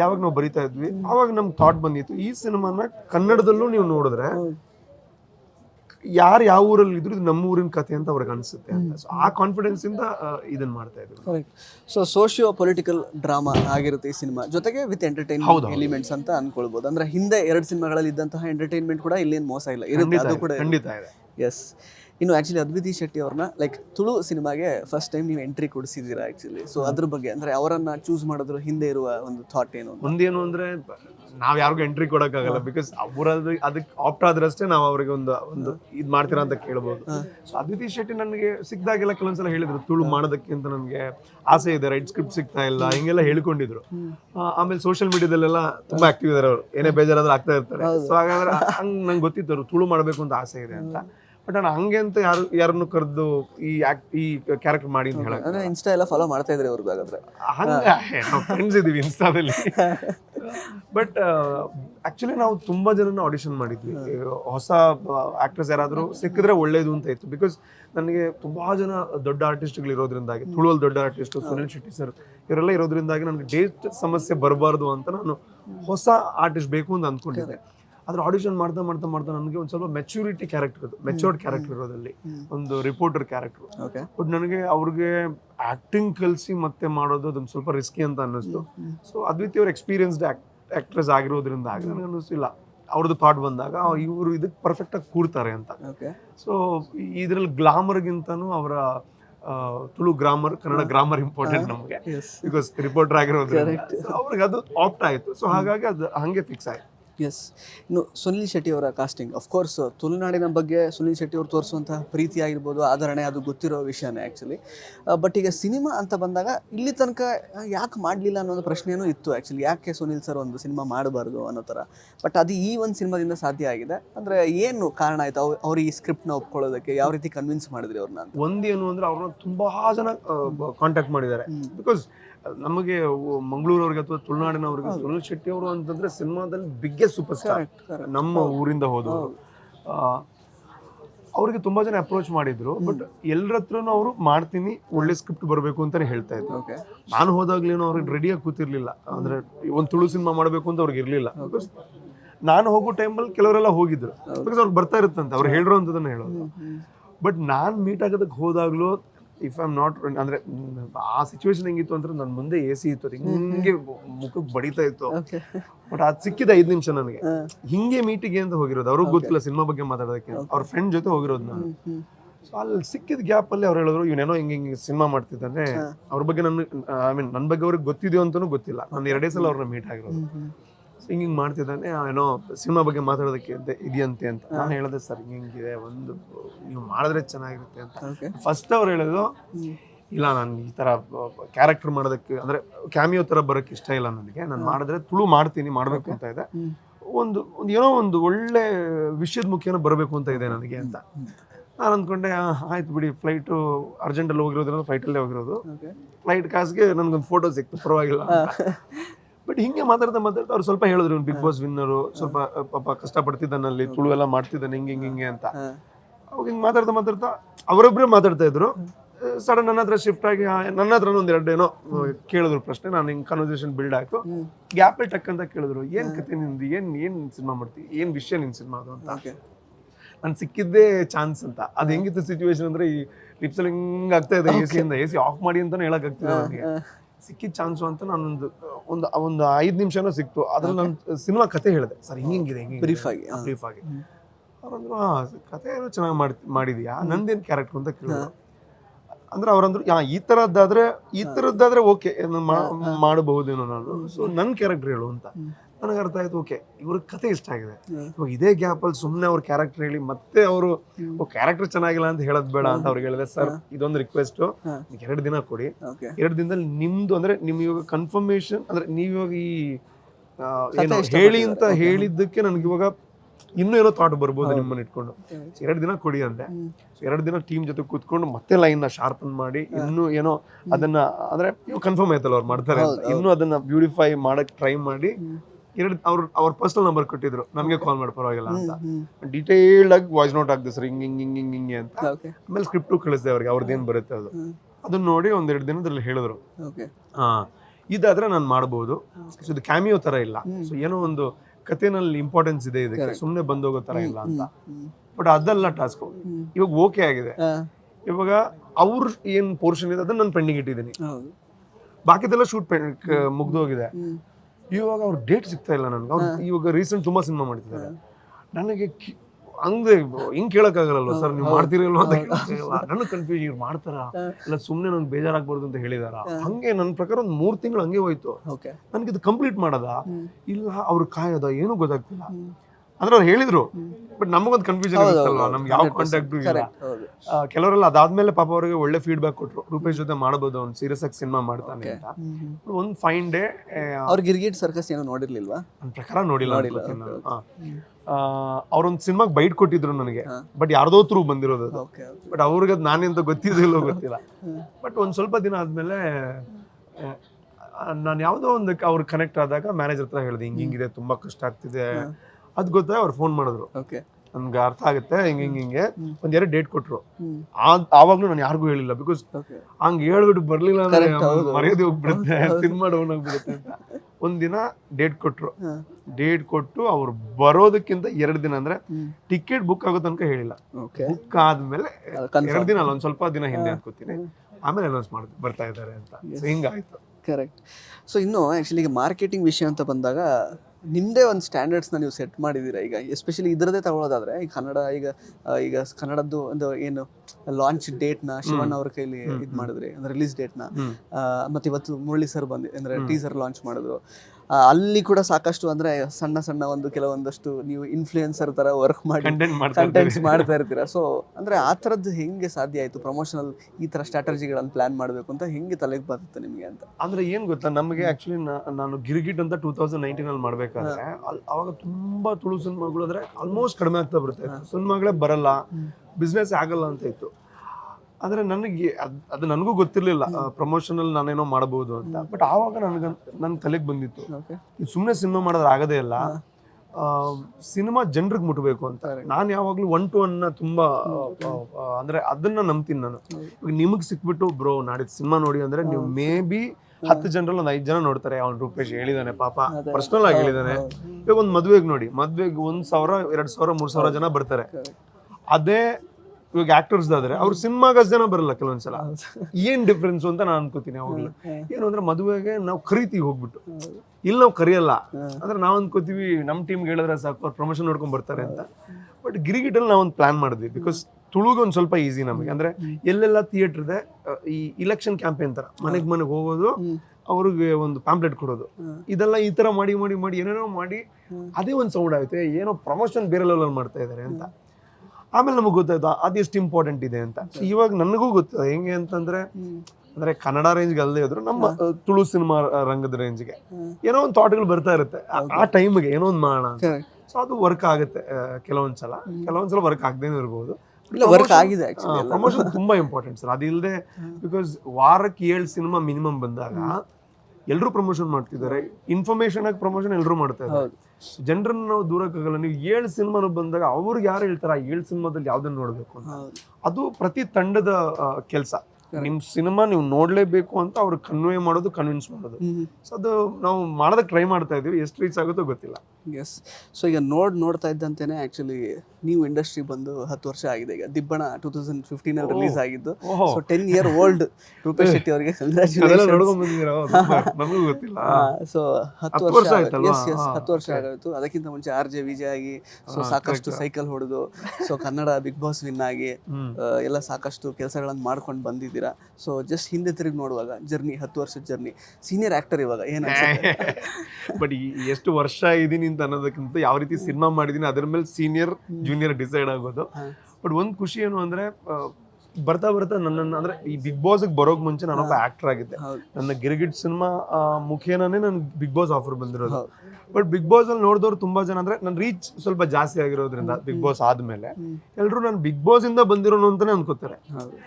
ಯಾವಾಗ ನಾವು ಬರಿತಾ ಇದ್ವಿ ಅವಾಗ ನಮ್ಗೆ ಥಾಟ್ ಬಂದಿತ್ತು ಈ ಸಿನಿಮಾನ ಕನ್ನಡದಲ್ಲೂ ನೀವು ನೋಡಿದ್ರೆ ಯಾರು ಯಾವ ಊರಲ್ಲಿ ಇದ್ರು ಇದು ನಮ್ಮ ಊರಿನ ಕಥೆ ಅಂತ ಅವ್ರಿಗೆ ಅನಿಸುತ್ತೆ ಅಂತ. ಸೊ ಆ ಕಾನ್ಫಿಡೆನ್ಸ್ ಇಂದ ಇದನ್ನ ಮಾಡ್ತಾ ಇದ್ರು correct so socio political drama ಆಗಿರುತ್ತೆ ಈ ಸಿನಿಮಾ. ಜೊತೆಗೆ ವಿತ್ ಎಂಟರ್ಟೈನ್ಮೆಂಟ್ ಎಲಿಮೆಂಟ್ಸ್ ಅಂತ ಅನ್ಕೊಳ್ಬಹುದು ಅಂದ್ರೆ ಹಿಂದೆ ಎರಡು ಸಿನಿಮಾಗಳಲ್ಲಿ ಇದ್ದಂತಹ ಎಂಟರ್ಟೈನ್ಮೆಂಟ್ ಕೂಡ ಇಲ್ಲಿ ಮೋಸ ಇಲ್ಲ. ಇರುತ್ತೆ ಅದು ಕೂಡ ಖಂಡಿತ ಇದೆ. ಎಸ್ ಇನ್ನು ಆ್ಯಕ್ಚುಲಿ ಅದ್ವಿತಿ ಶೆಟ್ಟಿ ಅವ್ರನ್ನ ಲೈಕ್ ತುಳು ಸಿನಿಮಾಗೆ ಫಸ್ಟ್ ಟೈಮ್ ನೀವು ಎಂಟ್ರಿ ಕೊಡಿಸಿದ್ದೀರಾ ಆ್ಯಕ್ಚುಲಿ ಸೊ ಅದ್ರ ಬಗ್ಗೆ ಅಂದ್ರೆ ಅವರನ್ನ ಚೂಸ್ ಮಾಡಿದ್ರು ಹಿಂದೆ ಇರುವ ಒಂದು ಥಾಟ್ ಏನು? ಮುಂದೇನು ಒಂದೇನು ಅಂದ್ರೆ ನಾವ್ ಯಾರಿಗೂ ಎಂಟ್ರಿ ಕೊಡೋಕ್ಕಾಗಲ್ಲ ಬಿಕಾಸ್ ಅವ್ರದ್ದು ಅದಕ್ಕೆ ಆಪ್ಟ್ ಆದ್ರಷ್ಟೇ ನಾವು ಅವ್ರಿಗೆ ಒಂದು ಒಂದು ಇದು ಮಾಡ್ತೀರಾ ಅಂತ ಕೇಳ್ಬೋದು. ಸೊ ಅದ್ವಿತಿ ಶೆಟ್ಟಿ ನನಗೆ ಸಿಕ್ದಾಗೆಲ್ಲ ಕೆಲವೊಂದ್ಸಲ ಹೇಳಿದ್ರು ತುಳು ಮಾಡೋದಕ್ಕೆ ಅಂತ ನನಗೆ ಆಸೆ ಇದೆ ರೈಟ್ ಸ್ಕ್ರಿಪ್ಟ್ ಸಿಗ್ತಾ ಇಲ್ಲ ಹಿಂಗೆಲ್ಲ ಹೇಳ್ಕೊಂಡಿದ್ರು. ಆಮೇಲೆ ಸೋಷಿಯಲ್ ಮೀಡಿಯಾದಲ್ಲೆಲ್ಲ ತುಂಬಾ ಆಕ್ಟಿವ್ ಇದಾರೆ ಅವರು. ಏನೇ ಬೇಜಾರಾದ್ರೂ ಆಗ್ತಾ ಇರ್ತಾರೆ. ಸೊ ಹಾಗಾದ್ರೆ ಹಂಗ್ ನಂಗೆ ಗೊತ್ತಿತ್ತು ಅವರು ತುಳು ಮಾಡಬೇಕು ಅಂತ ಆಸೆ ಇದೆ ಅಂತ. ಬಟ್ ನಾನು ಹಂಗೆ ಅಂತ ಯಾರು ಯಾರನ್ನು ಕರೆದು ಈ ಆಕ್ಟ್ ಈ ಕ್ಯಾರೆಕ್ಟರ್ ಮಾಡಿ ಅಂತ ಹೇಳಕ್ ಅಂದ್ರೆ ಇನ್ಸ್ಟಾ ಎಲ್ಲ ಫಾಲೋ ಮಾಡ್ತಾ ಇದ್ರೆ ಅವ್ರಿಗೆ ಹಾಗಾದ್ರೆ. ಹಂಗೆ ನಾವು ಫ್ರೆಂಡ್ಸ್ ಇದೀವಿ ಇನ್ಸ್ಟಾದಲ್ಲಿ ಬಟ್ ಆಕ್ಚುಲಿ ನಾವು ತುಂಬಾ ಜನನ ಆಡಿಷನ್ ಮಾಡಿದ್ವಿ. ಹೊಸ ಆಕ್ಟರ್ಸ್ ಯಾರಾದರೂ ಸಿಕ್ಕಿದ್ರೆ ಒಳ್ಳೇದು ಅಂತ ಇತ್ತು. ಬಿಕಾಸ್ ನನಗೆ ತುಂಬಾ ಜನ ದೊಡ್ಡ ಆರ್ಟಿಸ್ಟ್ಗಳು ಇರೋದ್ರಿಂದಾಗಿ ತುಳುವಲ್ ದೊಡ್ಡ ಆರ್ಟಿಸ್ಟ್ ಸುನಿಲ್ ಶೆಟ್ಟಿ ಸರ್ ಇವರೆಲ್ಲ ಇರೋದ್ರಿಂದಾಗಿ ನನಗೆ ಡೇಟ್ ಸಮಸ್ಯೆ ಬರಬಾರ್ದು ಅಂತ ನಾನು ಹೊಸ ಆರ್ಟಿಸ್ಟ್ ಬೇಕು ಅಂತ ಅಂದ್ಕೊಂಡಿದ್ದೆ. ಅದ್ರ ಆಡಿಷನ್ ಮಾಡ್ತಾ ಮಾಡ್ತಾ ಮಾಡ್ತಾ ನನಗೆ ಒಂದು ಸ್ವಲ್ಪ ಮೆಚ್ಯೂರಿಟಿ ಕ್ಯಾರೆಕ್ಟರ್ ಅದು ಮೆಚೂರ್ಡ್ ಕ್ಯಾರೆಕ್ಟರ್ ಇರೋದಲ್ಲಿ ಒಂದು ರಿಪೋರ್ಟರ್ ಕ್ಯಾರೆಕ್ಟರ್ ಬಟ್ ನನಗೆ ಅವ್ರಿಗೆ ಆಕ್ಟಿಂಗ್ ಕಲಿಸಿ ಮತ್ತೆ ಮಾಡೋದು ಅದೊಂದು ಸ್ವಲ್ಪ ರಿಸ್ಕಿ ಅಂತ ಅನ್ನಿಸ್ತು. ಸೊ ಅದ್ವಿತಿ ಅವ್ರ ಎಕ್ಸ್ಪೀರಿಯನ್ಸ್ಡ್ ಆಕ್ಟ್ರೆಸ್ ಆಗಿರೋದ್ರಿಂದ ಆಗ ನನಗೆ ಅನ್ನಿಸ್ತಿಲ್ಲ ಅವ್ರದ್ದು ಥಾಟ್ ಬಂದಾಗ ಇವರು ಇದಕ್ಕೆ ಪರ್ಫೆಕ್ಟ್ ಆಗಿ ಕೂರ್ತಾರೆ ಅಂತ. ಸೊ ಇದ್ರಲ್ಲಿ ಗ್ಲಾಮರ್ಗಿಂತನೂ ಅವರ Tulu grammar Kannada grammar important ನಮಗೆ. ಬಿಕಾಸ್ ರಿಪೋರ್ಟರ್ ಆಗಿರೋದ್ರಿಂದ. ಅವ್ರಿಗೆ ಅದು ಆಪ್ಟ್ ಆಯಿತು. ಸೊ ಹಾಗಾಗಿ ಅದು ಹಂಗೆ ಫಿಕ್ಸ್ ಆಯ್ತು. ಎಸ್. ಇನ್ನು ಸುನಿಲ್ ಶೆಟ್ಟಿ ಅವರ ಕಾಸ್ಟಿಂಗ್ ಕೋರ್ಸ್ ತುಳುನಾಡಿನ ಬಗ್ಗೆ ಸುನಿಲ್ ಶೆಟ್ಟಿ ಅವರು ತೋರಿಸುವಂತಹ ಪ್ರೀತಿ ಆಗಿರ್ಬೋದು ಆದರಣೆ ಅದು ಗೊತ್ತಿರೋ ವಿಷಯನೇ ಆ್ಯಕ್ಚುಲಿ ಬಟ್ ಈಗ ಸಿನಿಮಾ ಅಂತ ಬಂದಾಗ ಇಲ್ಲಿ ತನಕ ಯಾಕೆ ಮಾಡಲಿಲ್ಲ ಅನ್ನೋದು ಪ್ರಶ್ನೆಯೂ ಇತ್ತು ಆ್ಯಕ್ಚುಲಿ ಯಾಕೆ ಸುನಿಲ್ ಸರ್ ಒಂದು ಸಿನಿಮಾ ಮಾಡಬಾರ್ದು ಅನ್ನೋ ಥರ. ಬಟ್ ಅದು ಈ ಒಂದು ಸಿನಿಮಾದಿಂದ ಸಾಧ್ಯ ಆಗಿದೆ. ಅಂದರೆ ಏನು ಕಾರಣ ಆಯಿತು? ಅವ್ರು ಅವ್ರು ಈ ಸ್ಕ್ರಿಪ್ಟ್ನ ಒಪ್ಕೊಳ್ಳೋದಕ್ಕೆ ಯಾವ ರೀತಿ ಕನ್ವಿನ್ಸ್ ಮಾಡಿದ್ರಿ ಅವ್ರನ್ನ ಒಂದೇನು ಅಂದ್ರೆ ಅವ್ರನ್ನ ತುಂಬ ಜನ ಕಾಂಟ್ಯಾಕ್ಟ್ ಮಾಡಿದ್ದಾರೆ. ಬಿಕಾಸ್ ನಮಗೆ ಮಂಗಳೂರವ್ರಿಗೆ ಅಥವಾ ತುಳುನಾಡಿನವ್ರಿಗೆ ಸುನಿಲ್ ಶೆಟ್ಟಿ ಅವರು ಅಂತಂದ್ರೆ ಸಿನಿಮಾದಲ್ಲಿ ಬಿಗ್ಗೆ ಸೂಪರ್ ಸ್ಟಾರ್. ನಮ್ಮ ಊರಿಂದ ಹೋದವರು. ಅವ್ರಿಗೆ ತುಂಬಾ ಜನ ಅಪ್ರೋಚ್ ಮಾಡಿದ್ರು ಬಟ್ ಎಲ್ಲರ ಹತ್ರನೂ ಅವರು ಮಾಡ್ತೀನಿ ಒಳ್ಳೆ ಸ್ಕ್ರಿಪ್ಟ್ ಬರಬೇಕು ಅಂತಾನೆ ಹೇಳ್ತಾ ಇದ್ರು. ನಾನು ಹೋದಾಗ್ಲೇನು ಅವ್ರಿಗೆ ರೆಡಿಯಾಗಿ ಕೂತಿರ್ಲಿಲ್ಲ. ಅಂದ್ರೆ ಒಂದು ತುಳು ಸಿನಿಮಾ ಮಾಡಬೇಕು ಅಂತ ಅವ್ರಿಗೆ ಇರ್ಲಿಲ್ಲ. ನಾನು ಹೋಗೋ ಟೈಮಲ್ಲಿ ಕೆಲವರೆಲ್ಲ ಹೋಗಿದ್ರು. ಬಿಕಾಸ್ ಅವ್ರಿಗೆ ಬರ್ತಾ ಇರುತ್ತಂತೆ ಅವ್ರು ಹೇಳಿರೋ ಅಂತದನ್ನ ಹೇಳೋದು. ಬಟ್ ನಾನು ಮೀಟ್ ಆಗೋದಕ್ಕೆ ಹೋದಾಗ್ಲೂ ಇಫ್ ಐ ಆಮ್ ನಾಟ್ ಅಂದ್ರೆ ಆ ಸಿಚುವೇಶನ್ ಹೆಂಗಿತ್ತು ಅಂದ್ರೆ ನನ್ನ ಮುಂದೆ ಎ ಸಿ ಇತ್ತು ಅದು ಹಿಂಗೆ ಮುಖಕ್ಕೆ ಬಡಿತಾ ಇತ್ತು. ಬಟ್ ಅದು ಸಿಕ್ಕಿದ ಐದು ನಿಮಿಷ ನನಗೆ. ಹಿಂಗೆ ಮೀಟಿಗೆ ಅಂತ ಹೋಗಿರೋದು ಅವ್ರಿಗೆ ಗೊತ್ತಿಲ್ಲ ಸಿನಿಮಾ ಬಗ್ಗೆ ಮಾತಾಡೋದಕ್ಕೆ ಅವ್ರ ಫ್ರೆಂಡ್ ಜೊತೆ ಹೋಗಿರೋದು ನಾನು. ಸೊ ಅಲ್ಲಿ ಸಿಕ್ಕಿದ ಗ್ಯಾಪ್ ಅಲ್ಲಿ ಅವ್ರು ಹೇಳಿದ್ರು ಇವನೇನೋ ಹಿಂಗೆ ಹಿಂಗೆ ಸಿನಿಮಾ ಮಾಡ್ತಿದ್ದಾನೆ. ಅವ್ರ ಬಗ್ಗೆ ನನ್ನ ಐ ಮೀನ್ ನನ್ನ ಬಗ್ಗೆ ಅವ್ರಿಗೆ ಗೊತ್ತಿದೆಯೋ ಅಂತಾನೂ ಗೊತ್ತಿಲ್ಲ. ನಾನು ಎರಡೇ ಸಲ ಅವ್ರನ್ನ ಮೀಟ್ ಆಗಿರೋದು. ಸೊ ಹಿಂಗೆ ಹಿಂಗೆ ಮಾಡ್ತಿದ್ದಾನೆ ಏನೋ ಸಿನಿಮಾ ಬಗ್ಗೆ ಮಾತಾಡೋದಕ್ಕೆ ಅಂತ ಇದೆಯಂತೆ ಅಂತ. ನಾನು ಹೇಳಿದೆ ಸರ್ ಹಿಂಗೆ ಹಿಂಗಿದೆ ಒಂದು ನೀವು ಮಾಡಿದ್ರೆ ಚೆನ್ನಾಗಿರುತ್ತೆ ಅಂತ. ಫಸ್ಟ್ ಅವ್ರು ಹೇಳೋದು ಇಲ್ಲ ನಾನು ಈ ತರ ಕ್ಯಾರೆಕ್ಟರ್ ಮಾಡೋದಕ್ಕೆ ಅಂದ್ರೆ ಕ್ಯಾಮಿಯೋ ತರ ಬರೋಕ್ಕೆ ಇಷ್ಟ ಇಲ್ಲ ನನಗೆ. ನಾನು ಮಾಡಿದ್ರೆ ತುಳು ಮಾಡ್ತೀನಿ ಮಾಡಬೇಕು ಅಂತ ಇದೆ. ಒಂದು ಒಂದು ಏನೋ ಒಂದು ಒಳ್ಳೆ ವಿಷಯದ ಮುಖ್ಯನ ಬರಬೇಕು ಅಂತ ಇದೆ ನನಗೆ ಅಂತ. ನಾನು ಅಂದ್ಕೊಂಡೆ ಆಯ್ತು ಬಿಡಿ ಫ್ಲೈಟು ಅರ್ಜೆಂಟಲ್ಲಿ ಹೋಗಿರೋದ್ರಿಂದ ಫ್ಲೈಟಲ್ಲೇ ಹೋಗಿರೋದು. ಫ್ಲೈಟ್ ಕಾಸ್ಗೆ ನನಗೊಂದು ಫೋಟೋ ಸಿಕ್ತು ಪರವಾಗಿಲ್ಲ ಬಟ್ ಹಿಂಗೆ ಮಾತಾಡ್ತಾ ಮಾತಾಡ್ತಾ ಅವ್ರು ಸ್ವಲ್ಪ ಹೇಳಿದ್ರು ಬಿಗ್ ಬಾಸ್ ವಿನ್ನರು ಸ್ವಲ್ಪ ಪಾಪ ಕಷ್ಟಪಡ್ತಿದ್ದಾನಲ್ಲಿ ತುಳು ಎಲ್ಲ ಮಾಡ್ತಿದ್ದಾನೆ ಹಿಂಗೆ ಹಿಂಗೆ ಹಿಂಗೆ ಅಂತ. ಅವಾಗ ಹಿಂಗೆ ಮಾತಾಡ್ತಾ ಮಾತಾಡ್ತಾ ಅವರೊಬ್ಬರೇ ಮಾತಾಡ್ತಾ ಇದ್ರು. ಸಡನ್ ನನ್ನ ಹತ್ರ ಶಿಫ್ಟ್ ಆಗಿ ನನ್ನ ಹತ್ರ ಒಂದ್ ಎರಡು ಏನೋ ಕೇಳಿದ್ರು ಪ್ರಶ್ನೆ ನಾನು ಹಿಂಗೆ ಕನ್ವರ್ಸೇಷನ್ ಬಿಲ್ಡ್ ಆಯ್ತು. ಗ್ಯಾಪಲ್ಲಿ ಟಕ್ ಅಂತ ಕೇಳಿದ್ರು ಏನ್ ಕತೆ ನಿಂದು ಏನ್ ಏನ್ ಸಿನಿಮಾ ಮಾಡ್ತಿ ಏನ್ ವಿಷಯ ನಿನ್ ಸಿನಿಮಾ ಅದು? ಅಂತ. ನನ್ ಸಿಕ್ಕಿದ್ದೇ ಚಾನ್ಸ್ ಅಂತ. ಅದು ಹೆಂಗಿತ್ತು ಸಿಚುವೇಶನ್ ಅಂದ್ರೆ ಈ ಲಿಪ್ಸ್ ಅಲ್ಲಿ ಹಿಂಗ್ ಆಗ್ತಾ ಇದೆ ಎ ಸಿಯಿಂದ ಎ ಸಿ ಆಫ್ ಮಾಡಿ ಅಂತಾನೆ ಹೇಳಕ್ ಆಗ್ತಿದೆ ನನಗೆ. ಸಿಕ್ಕಿದ ಚಾನ್ಸು ಅಂತ ನಾನೊಂದು ಒಂದು ಒಂದು ಐದು ನಿಮಿಷನೂ ಸಿಕ್ತು. ಅದ್ರಲ್ಲಿ ನಾನು ಸಿನಿಮಾ ಕತೆ ಹೇಳಿದೆ. ಸರ್ ಹಿಂಗಿದೆ ಹಿಂಗೆ ಬ್ರೀಫ್ ಆಗಿ ಹಾ. ಬ್ರೀಫ್ ಆಗಿ. ಅವ್ರಂದ್ರು ಹಾ ಕತೆ ಏನೋ ಚೆನ್ನಾಗಿ ಮಾಡಿ ಮಾಡಿದ್ಯಾ? ನಂದೇನು ಕ್ಯಾರೆಕ್ಟರ್ ಅಂತ ಕೇಳಿದ್ರು. ಅಂದ್ರೆ ಅವ್ರಂದ್ರು ಯಾ ಈ ತರದ್ದಾದ್ರೆ ಈ ತರದ್ದಾದ್ರೆ ಓಕೆ ಮಾಡಬಹುದೇನೋ ನಾನು. ಸೊ ನನ್ನ ಕ್ಯಾರೆಕ್ಟರ್ ಹೇಳು ಅಂತ. ನನಗೆ ಅರ್ಥ ಆಯ್ತು ಓಕೆ ಇವ್ರ ಕತೆ ಇಷ್ಟ ಆಗಿದೆ. ಇವಾಗ ಇದೇ ಗ್ಯಾಪ್ ಅಲ್ಲಿ ಸುಮ್ಮನೆ ಅವ್ರ ಕ್ಯಾರೆಕ್ಟರ್ ಹೇಳಿ ಮತ್ತೆ ಅವರು ಕ್ಯಾರೆಕ್ಟರ್ ಚೆನ್ನಾಗಿಲ್ಲ ಅಂತ ಹೇಳೋದ್ ಬೇಡ ಅಂತ ಅವ್ರಿಗೆ ಹೇಳಿದೆ. ಸರ್ ಇದೊಂದು ರಿಕ್ವೆಸ್ಟ್. ಎರಡು ದಿನ ಕೊಡಿ. ಎರಡು ದಿನದಲ್ಲಿ ನಿಮ್ದು ಅಂದ್ರೆ ನಿಮ್ ಇವಾಗ ಕನ್ಫರ್ಮೇಶನ್ ಅಂದ್ರೆ ನೀವ್ ಇವಾಗ ಈ ಏನು ಹೇಳಿ ಅಂತ ಹೇಳಿದ್ದಕ್ಕೆ ನನ್ಗೆ ಇವಾಗ ಇನ್ನೂ ಏನೋ ಥಾಟ್ ಬರ್ಬೋದು ನಿಮ್ಮನ್ನ ಇಟ್ಕೊಂಡು. ಎರಡು ದಿನ ಕೊಡಿ ಅಂದೆ. ಎರಡು ದಿನ ಟೀಮ್ ಜೊತೆ ಕೂತ್ಕೊಂಡು ಮತ್ತೆ ಲೈನ್ನ ಶಾರ್ಪನ್ ಮಾಡಿ ಇನ್ನೂ ಏನೋ ಅದನ್ನ ಅಂದ್ರೆ ಕನ್ಫರ್ಮ್ ಆಯ್ತಲ್ಲ ಅವ್ರು ಮಾಡ್ತಾರೆ ಇನ್ನೂ ಅದನ್ನ ಬ್ಯೂಟಿಫೈ ಮಾಡಕ್ ಟ್ರೈ ಮಾಡಿ ಎರಡು ಅವ್ರ ಅವ್ರ ಪರ್ಸನಲ್ ನಂಬರ್ ಕೊಟ್ಟಿದ್ರು. ನಮಗೆ ಕಾಲ್ ಮಾಡಿ ಪರವಾಗಿಲ್ಲ ಅಂತ. ಡೀಟೇಲ್ಡ್ ಆಗಿ ವಾಯ್ಸ್ ನೋಟ್ ಆಗ್ತದೆ ಸರ್ ಹಿಂಗೆ ಹಿಂಗೆ ಹಿಂಗೆ ಹಿಂಗ್ ಹಿಂಗೆ ಅಂತ. ಆಮೇಲೆ ಸ್ಕ್ರಿಪ್ಟು ಕಳಿಸಿದೆ ಅವ್ರಿಗೆ ಅವ್ರದ್ದೇನು ಏನ್ ಬರುತ್ತೆ ಅದು. ಅದನ್ನ ನೋಡಿ ಒಂದೆರಡು ದಿನದಲ್ಲಿ ಹೇಳಿದ್ರು. ಹಾ ಇದಾದ್ರೆ ನಾನು ಮಾಡ್ಬೋದು. ಸೊ ಇದು ಕ್ಯಾಮಿಯೋ ತರ ಇಲ್ಲ. ಸೊ ಏನೋ ಒಂದು ಕಥೆನಲ್ಲಿ ಇಂಪಾರ್ಟೆನ್ಸ್ ಇದೆ ಇದಕ್ಕೆ. ಸುಮ್ಮನೆ ಬಂದೋಗೋ ತರ ಇಲ್ಲ ಅಂತ. ಬಟ್ ಅದಲ್ಲ ಟಾಸ್ಕ್ ಇವಾಗ ಓಕೆ ಆಗಿದೆ. ಇವಾಗ ಅವ್ರ ಏನ್ ಪೋರ್ಷನ್ ಇದೆ ಅದನ್ನ ನಾನು ಪೆಂಡಿಂಗ್ ಇಟ್ಟಿದ್ದೀನಿ. ಬಾಕಿದೆಲ್ಲ ಶೂಟ್ ಮುಗ್ದೋಗಿದೆ ಇವಾಗ ಅವ್ರ ಡೇಟ್ ಸಿಗ್ತಾ ಇಲ್ಲ ನನ್ಗೆ. ಅವ್ರು ಇವಾಗ ರೀಸೆಂಟ್ ತುಂಬಾ ಸಿನಿಮಾ ಮಾಡ್ತಿದ್ದಾರೆ. ನನಗೆ ಹಂಗೆ ಹಿಂಗ್ ಕೇಳಕ್ಕಾಗಲ್ಲ ಸರ್? ನೀವು ಮಾಡ್ತಿರಲ್ವ ಅಂತ. ನನಗೆ ಕನ್ಫ್ಯೂಸ್ ಇವ್ರು ಮಾಡ್ತಾರ? ಇಲ್ಲ ಸುಮ್ಮನೆ ನನ್ಗೆ ಬೇಜಾರಾಗ್ಬಾರ್ದು ಅಂತ ಹೇಳಿದಾರ? ಹಂಗೆ ನನ್ನ ಪ್ರಕಾರ ಒಂದು ಮೂರು ತಿಂಗಳು ಹಂಗೆ ಹೋಯ್ತು. ಓಕೆ. ನನಗೆ ಇದು ಕಂಪ್ಲೀಟ್ ಮಾಡದ ಇಲ್ಲ ಅವ್ರು ಕಾಯೋದ? ಏನೂ ಗೊತ್ತಾಗ್ತಿಲ್ಲ. ಅಂದ್ರೆ ಅವ್ರು ಹೇಳಿದ್ರು ಬಟ್ ನಮಗೊಂದು ಕನ್ಫ್ಯೂಷನ್ ಇರುತ್ತಲ್ವಾ? ನಮ್ಗೆ ಯಾವ ಕಾಂಟ್ಯಾಕ್ಟ್ ಇಲ್ಲ. ಕೆಲವರೆಲ್ಲ ಅದಾದ್ಮೇಲೆ ಪಾಪ ಅವರಿಗೆ ಒಳ್ಳೆ ಫೀಡ್ಬ್ಯಾಕ್ ಕೊಟ್ರು. ರೂಪೇಶ್ ಜೊತೆ ಮಾಡಬಹುದು ಅವ್ನು ಸೀರಿಯಸ್ ಆಗಿ ಸಿನಿಮಾ ಮಾಡ್ತಾನೆ ಅಂತ. ಒಂದು ಫೈನ್ ಡೇ ಅವ್ರ ಗಿರ್ಗಿಟ್ ಸರ್ಕಸ್ ಏನೋ ನೋಡಿರ್ಲಿಲ್ವಾ? ಪ್ರಕಾರ ನೋಡಿಲ್ಲ ಅವ್ರೊಂದು ಸಿನಿಮಾಗ್ ಬೈಟ್ ಕೊಟ್ಟಿದ್ರು ನನಗೆ. ಬಟ್ ಯಾರ್ದೋ ತ್ರೂ ಬಂದಿರೋದು ಅದು. ಬಟ್ ಅವ್ರಿಗೆ ಅದು ನಾನೇ ಅಂತ ಗೊತ್ತಿದ್ದಿಲ್ಲೋ ಗೊತ್ತಿಲ್ಲ. ಬಟ್ ಒಂದ್ ಸ್ವಲ್ಪ ದಿನ ಆದ್ಮೇಲೆ ನಾನು ಯಾವುದೋ ಒಂದು ಅವ್ರಿಗೆ ಕನೆಕ್ಟ್ ಆದಾಗ ಮ್ಯಾನೇಜರ್ ಹತ್ರ ಹೇಳಿದೆ ಹಿಂಗಿಂಗಿದೆ ತುಂಬಾ ಕಷ್ಟ ಆಗ್ತಿದೆ. ಅದ್ ಗೊತ್ತಾಗ ಅವ್ರು ಫೋನ್ ಮಾಡಿದ್ರು. ಓಕೆ ನನ್ಗೆ ಅರ್ಥ ಆಗುತ್ತೆ ಹಿಂಗೆ ಹಿಂಗೆ ಹಿಂಗೆ ಒಂದ್ ಎರಡು ಡೇಟ್ ಕೊಟ್ರು. ಆ- ಆವಾಗ್ಲೂ ನಾನು ಯಾರಿಗೂ ಹೇಳಿಲ್ಲ ಬಿಕಾಸ್ ಹಂಗ್ ಹೇಳ್ಬಿಟ್ಟು ಬರ್ಲಿಲ್ಲ ಅಂದ್ರೆ. ಮರ್ಯಾದೆ ಹೋಗ್ಬಿಡುತ್ತೆ ಸಿನಿಮಾ ಡೌನ್ ಆಗ್ಬಿಡುತ್ತೆ ಅಂತ. [LAUGHS] ಒಂದಿನ ಡೇಟ್ ಕೊಟ್ರು. ಡೇಟ್ ಕೊಟ್ಟು ಅವ್ರು ಬರೋದಕ್ಕಿಂತ ಎರಡು ದಿನ ಅಂದ್ರೆ ಟಿಕೆಟ್ ಬುಕ್ ಆಗೋ ತನಕ ಹೇಳಿಲ್ಲ. ಬುಕ್ ಆದ್ಮೇಲೆ ಎರಡು ದಿನ ಅಲ್ಲ ಒಂದ್ ಸ್ವಲ್ಪ ದಿನ ಹಿಂದೆ ಅನ್ಕೋತೀನಿ. ಆಮೇಲೆ ಅನೌನ್ಸ್ ಮಾಡ್ ಬರ್ತಾ ಇದ್ದಾರೆ ಅಂತ. ಹಿಂಗಾಯ್ತು. ಕರೆಕ್ಟ್ ಸೊ ಇನ್ನು ಆ್ಯಕ್ಚುಲಿ ಈಗ ಮಾರ್ಕೆಟಿಂಗ್ ವಿಷಯ ಅಂತ ಬಂದಾಗ ನಿಮ್ಮದೇ ಒಂದು ಸ್ಟ್ಯಾಂಡರ್ಡ್ಸ್ನ ನೀವು ಸೆಟ್ ಮಾಡಿದ್ದೀರಾ ಈಗ? ಎಸ್ಪೆಷಲಿ ಇದರದೇ ತಗೊಳ್ಳೋದಾದ್ರೆ ಈಗ ಕನ್ನಡ ಈಗ ಈಗ ಕನ್ನಡದ್ದು ಒಂದು ಏನು ಲಾಂಚ್ ಡೇಟ್ನ ಶಿವಣ್ಣ ಅವ್ರ ಕೈಲಿ ಇದು ಮಾಡಿದ್ರಿ ಅಂದ್ರೆ ರಿಲೀಸ್ ಡೇಟ್ನ ಮತ್ತು ಮತ್ತೆ ಇವತ್ತು ಮುರಳಿ ಸರ್ ಬಂದು ಅಂದ್ರೆ ಟೀಸರ್ ಲಾಂಚ್ ಮಾಡಿದ್ರು. ಅಲ್ಲಿ ಕೂಡ ಸಾಕಷ್ಟು ಅಂದ್ರೆ ಸಣ್ಣ ಸಣ್ಣ ಒಂದು ಕೆಲವೊಂದಷ್ಟು ನೀವು ಇನ್ಫ್ಲೂಯೆನ್ಸರ್ ತರ ವರ್ಕ್ ಮಾಡಿ ಕಂಟೆಂಟ್ ಮಾಡ್ತಾ ಕಂಟೆಂಟ್ಸ್ ಮಾಡ್ತಾ ಇರ್ತೀರಾ? ಸೊ ಅಂದ್ರೆ ಆ ಥರದ್ದು ಹೆಂಗೆ ಸಾಧ್ಯ ಆಯ್ತು? ಪ್ರಮೋಷನಲ್ ಈ ತರ ಸ್ಟ್ರಾಟಜಿಗಳನ್ನು ಪ್ಲಾನ್ ಮಾಡಬೇಕು ಅಂತ ಹೆಂಗೆ ತಲೆಗೆ ಬರುತ್ತೆ ನಿಮಗೆ ಅಂತ? ಅಂದ್ರೆ ಏನ್ ಗೊತ್ತಾ? ನಮಗೆ ಆಕ್ಚುಲಿ ನಾನು ಗಿರಿಗಿಟ್ ಅಂತ ಟೂ ತೌಸಂಡ್ ನೈನ್ಟೀನ್ ಅಲ್ಲಿ ಮಾಡ್ಬೇಕಾದ್ರೆ ಅವಾಗ ತುಂಬಾ ತುಳು ಸಿನಿಮಾಗಳು ಅಂದ್ರೆ ಆಲ್ಮೋಸ್ಟ್ ಕಡಿಮೆ ಆಗ್ತಾ ಬರುತ್ತೆ. ಸಿನಿಮಾಗಳೇ ಬರಲ್ಲ. ಬಿಸ್ನೆಸ್ ಆಗಲ್ಲ ಅಂತ ಇತ್ತು. ಆದ್ರೆ ನನಗೆ ಅದ್- ಅದು ನನಗೂ ಗೊತ್ತಿರಲಿಲ್ಲ. ಪ್ರಮೋಷನಲ್ ನಾನೇನೋ ಮಾಡಬಹುದು ಅಂತ. ಬಟ್ ಆವಾಗ ನನಗೆ ನನ್ನ ತಲೆಗೆ ಬಂದಿತ್ತು. ಇದು ಸುಮ್ಮನೆ ಸಿನಿಮಾ ಮಾಡೋದ್ರ ಆಗದೇ ಇಲ್ಲ. ಸಿನಿಮಾ ಜನರಿಗೆ ಮುಟ್ಬೇಕು ಅಂತ. ನಾನು ಯಾವಾಗಲೂ ಒನ್ ಟು ಒನ್ನ ತುಂಬಾ ಅಂದರೆ ಅದನ್ನ ನಂಬ್ತೀನಿ ನಾನು. ಇವಾಗ ನಿಮಗೆ ಸಿಕ್ಬಿಟ್ಟು ಬ್ರೋ ನಾಡಿದ್ದು ಸಿನಿಮಾ ನೋಡಿ ಅಂದ್ರೆ ನೀವು ಮೇ ಬಿ ಹತ್ತು ಜನರಲ್ಲಿ ಒಂದು ಐದು ಜನ ನೋಡ್ತಾರೆ ಅವ್ನು ರೂಪೇಶ್ ಹೇಳಿದಾನೆ ಪಾಪ. ಪರ್ಸನಲ್ ಆಗಿ ಹೇಳಿದಾನೆ. ಇವಾಗ ಒಂದು ಮದುವೆಗೆ ನೋಡಿ. ಮದುವೆಗೆ ಒಂದು ಸಾವಿರ ಎರಡು ಸಾವಿರ ಮೂರು ಸಾವಿರ ಜನ ಬರ್ತಾರೆ. ಅದೇ ಇವಾಗ ಆಕ್ಟರ್ಸ್ ಆದ್ರೆ ಅವ್ರು ಸಿನಿಮಾಗ ಜನ ಬರಲ್ಲ ಕೆಲವೊಂದ್ಸಲ. ಏನ್ ಡಿಫ್ರೆನ್ಸ್ ಅಂತ ನಾನು ಅನ್ಕೋತೀನಿ ಅವಾಗ್ಲೂ. ಏನು ಅಂದ್ರೆ ಮದುವೆಗೆ ನಾವು ಕರಿತೀವಿ ಹೋಗ್ಬಿಟ್ಟು. ಇಲ್ಲಿ ನಾವು ಕರಿಯಲ್ಲ. ಅಂದ್ರೆ ನಾವ್ ಅನ್ಕೋತೀವಿ ನಮ್ ಟೀಮ್ಗೆ ಹೇಳಿದ್ರೆ ಸಾಕು ಅವ್ರು ಪ್ರಮೋಷನ್ ನೋಡ್ಕೊಂಡ್ ಬರ್ತಾರೆ ಅಂತ. ಬಟ್ ಗಿರಿಗಿಟಲ್ಲಿ ನಾವು ಒಂದು ಪ್ಲಾನ್ ಮಾಡಿದ್ವಿ. ಬಿಕಾಸ್ ತುಳುಗೆ ಒಂದು ಸ್ವಲ್ಪ ಈಸಿ ನಮಗೆ. ಅಂದ್ರೆ ಎಲ್ಲೆಲ್ಲ ಥಿಯೇಟರ್ ಇದೆ ಈ ಇಲೆಕ್ಷನ್ ಕ್ಯಾಂಪೇನ್ ತರ ಮನೆಗ್ ಮನೆಗೆ ಹೋಗೋದು ಅವ್ರಿಗೆ ಒಂದು ಪ್ಯಾಂಪ್ಲೆಟ್ ಕೊಡೋದು. ಇದೆಲ್ಲ ಈ ತರ ಮಾಡಿ ಮಾಡಿ ಮಾಡಿ ಏನೇನೋ ಮಾಡಿ ಅದೇ ಒಂದು ಸೌಂಡ್ ಆಗುತ್ತೆ. ಏನೋ ಪ್ರಮೋಷನ್ ಬೇರೆ ಲೆವೆಲ್ ಮಾಡ್ತಾ ಇದ್ದಾರೆ ಅಂತ. ಆಮೇಲೆ ನಮಗೆ ಗೊತ್ತಾಯ್ತು ಅದೆಷ್ಟು ಇಂಪಾರ್ಟೆಂಟ್ ಇದೆ ಅಂತ. ಇವಾಗ ನನಗೂ ಗೊತ್ತಿದೆ ಹೆಂಗೆ ಅಂತಂದ್ರೆ ಅಂದ್ರೆ ಕನ್ನಡ ರೇಂಜ್ಗೆ ಅಲ್ಲದೆ ಹೋದ್ರು ನಮ್ಮ ತುಳು ಸಿನಿಮಾ ರಂಗದ ರೇಂಜ್ಗೆ ಏನೋ ಒಂದು ಥಾಟ್ಗಳು ಬರ್ತಾ ಇರುತ್ತೆ. ಆ- ಟೈಮ್ಗೆ ಏನೋ ಒಂದು ಮಾಡೋಣ ಸೊ ಅದು ವರ್ಕ್ ಆಗುತ್ತೆ ಕೆಲವೊಂದ್ಸಲ. ಕೆಲವೊಂದ್ಸಲ ವರ್ಕ್ ಆಗದೇನೂ ಇರ್ಬೋದು. ವರ್ಕ್ ಆಗಿದೆ ಪ್ರಮೋಷನ್ ತುಂಬಾ ಇಂಪಾರ್ಟೆಂಟ್ ಸರ್ ಅದಿಲ್ಲದೆ ಬಿಕಾಸ್ ವಾರಕ್ಕೆ ಏಳು ಸಿನಿಮಾ ಮಿನಿಮಮ್ ಬಂದಾಗ ಎಲ್ಲರೂ ಪ್ರಮೋಷನ್ ಮಾಡ್ತಿದ್ದಾರೆ. ಇನ್ಫಾರ್ಮೇಶನ್ ಆಗಿ ಪ್ರಮೋಷನ್ ಎಲ್ಲರೂ ಮಾಡ್ತಾ ಇದ್ದಾರೆ. ಜನರನ್ನ ನಾವು ದೂರಕ್ಕಾಗಲ್ಲ ನೀವು ಏಳು ಸಿನಿಮಾನು ಬಂದಾಗ ಅವ್ರಿಗೆ ಯಾರು ಹೇಳ್ತಾರೆ ಆ ಏಳು ಸಿನಿಮಾದಲ್ಲಿ ಯಾವ್ದನ್ನ ನೋಡ್ಬೇಕು ಅಂತ. ಅದು ಪ್ರತಿ ತಂಡದ ಕೆಲಸ. ನಿಮ್ ಸಿನಿಮಾ ನೀವು ನೋಡ್ಲೇಬೇಕು ಅಂತ ಅವ್ರು ಕನ್ವೇ ಮಾಡೋದು ಕನ್ವಿನ್ಸ್ ಮಾಡೋದು. ಸೊ ಅದು ನಾವು ಮಾಡೋದಕ್ಕೆ ಟ್ರೈ ಮಾಡ್ತಾ ಇದೀವಿ. ಎಷ್ಟು ರೀಚ್ ಆಗುತ್ತೋ ಗೊತ್ತಿಲ್ಲ. ಎಸ್ ಸೊ ಈಗ ನೋಡ್ ನೋಡ್ತಾ ಇದ್ದಂತೆಯೇ ಆ್ಯಕ್ಚುಲಿ ನೀವು ಇಂಡಸ್ಟ್ರಿ ಬಂದು ಹತ್ತು ವರ್ಷ ಆಗಿದೆ. ಈಗ ದಿಬ್ಬಣ ಟೂ ತೌಸಂಡ್ ಫಿಫ್ಟೀನ್ ಅಲ್ಲಿ ರಿಲೀಸ್ ಆಗಿದ್ದು. So ten year old Rupesh Shetty ಅವರಿಗೆ ಸೊ ಹತ್ತು ವರ್ಷ? ಎಸ್ ಎಸ್ ಹತ್ತು ವರ್ಷ ಆಗೋಯ್ತು. ಅದಕ್ಕಿಂತ ಮುಂಚೆ ಆರ್ ಜೆ ವಿಜಯ ಆಗಿ ಸೊ ಸಾಕಷ್ಟು ಸೈಕಲ್ ಹೊಡೆದು so Kannada Big Boss win ಆಗಿ ಎಲ್ಲ ಸಾಕಷ್ಟು ಕೆಲಸಗಳನ್ನು ಮಾಡ್ಕೊಂಡು ಬಂದಿದ್ದೀರಾ. ಸೊ ಜಸ್ಟ್ ಹಿಂದೆ ತಿರುಗಿ ನೋಡುವಾಗ ಜರ್ನಿ ಹತ್ತು ವರ್ಷದ ಜರ್ನಿ ಸೀನಿಯರ್ ಆಕ್ಟರ್ ಇವಾಗ ಏನಾಗ್ತದೆ ಬಟ್ [LAUGHS] ಎಷ್ಟು ವರ್ಷ ಇದೀನಿ ಅಂತ ಅನ್ನೋದಕ್ಕಿಂತ ಯಾವ ರೀತಿ ಸಿನಿಮಾ ಮಾಡಿದೀನಿ ಅದ್ರ ಮೇಲೆ ಸೀನಿಯರ್ ಜೂನಿಯರ್ ಡಿಸೈಡ್ ಆಗೋದು. ಬಟ್ ಒಂದ್ ಖುಷಿ ಏನು ಅಂದ್ರೆ ಬರ್ತಾ ಬರ್ತಾ ನನ್ನನ್ನು ಅಂದ್ರೆ ಈ ಬಿಗ್ ಬಾಸ್ ಬರೋಕ್ ಮುಂಚೆ ನಾನೊಬ್ಬ ಆಕ್ಟರ್ ಆಗಿದ್ದೆ. ನನ್ನ ಗಿರಿಗಿಟ್ ಸಿನಿಮಾ ಮುಖೇನನೇ ನನ್ ಬಿಗ್ ಬಾಸ್ ಆಫರ್ ಬಂದಿರೋದು. ಬಟ್ ಬಿಗ್ ಬಾಸ್ ಅಲ್ಲಿ ನೋಡಿದವ್ರು ತುಂಬಾ ಜನ ಅಂದ್ರೆ ನನ್ನ ರೀಚ್ ಸ್ವಲ್ಪ ಜಾಸ್ತಿ ಆಗಿರೋದ್ರಿಂದ ಬಿಗ್ ಬಾಸ್ ಆದ್ಮೇಲೆ. ಎಲ್ಲರೂ ನಾನು ಬಿಗ್ ಬಾಸ್ ಇಂದ ಬಂದಿರೋನು ಅಂತಾನೆ ಅನ್ಕೋತಾರೆ.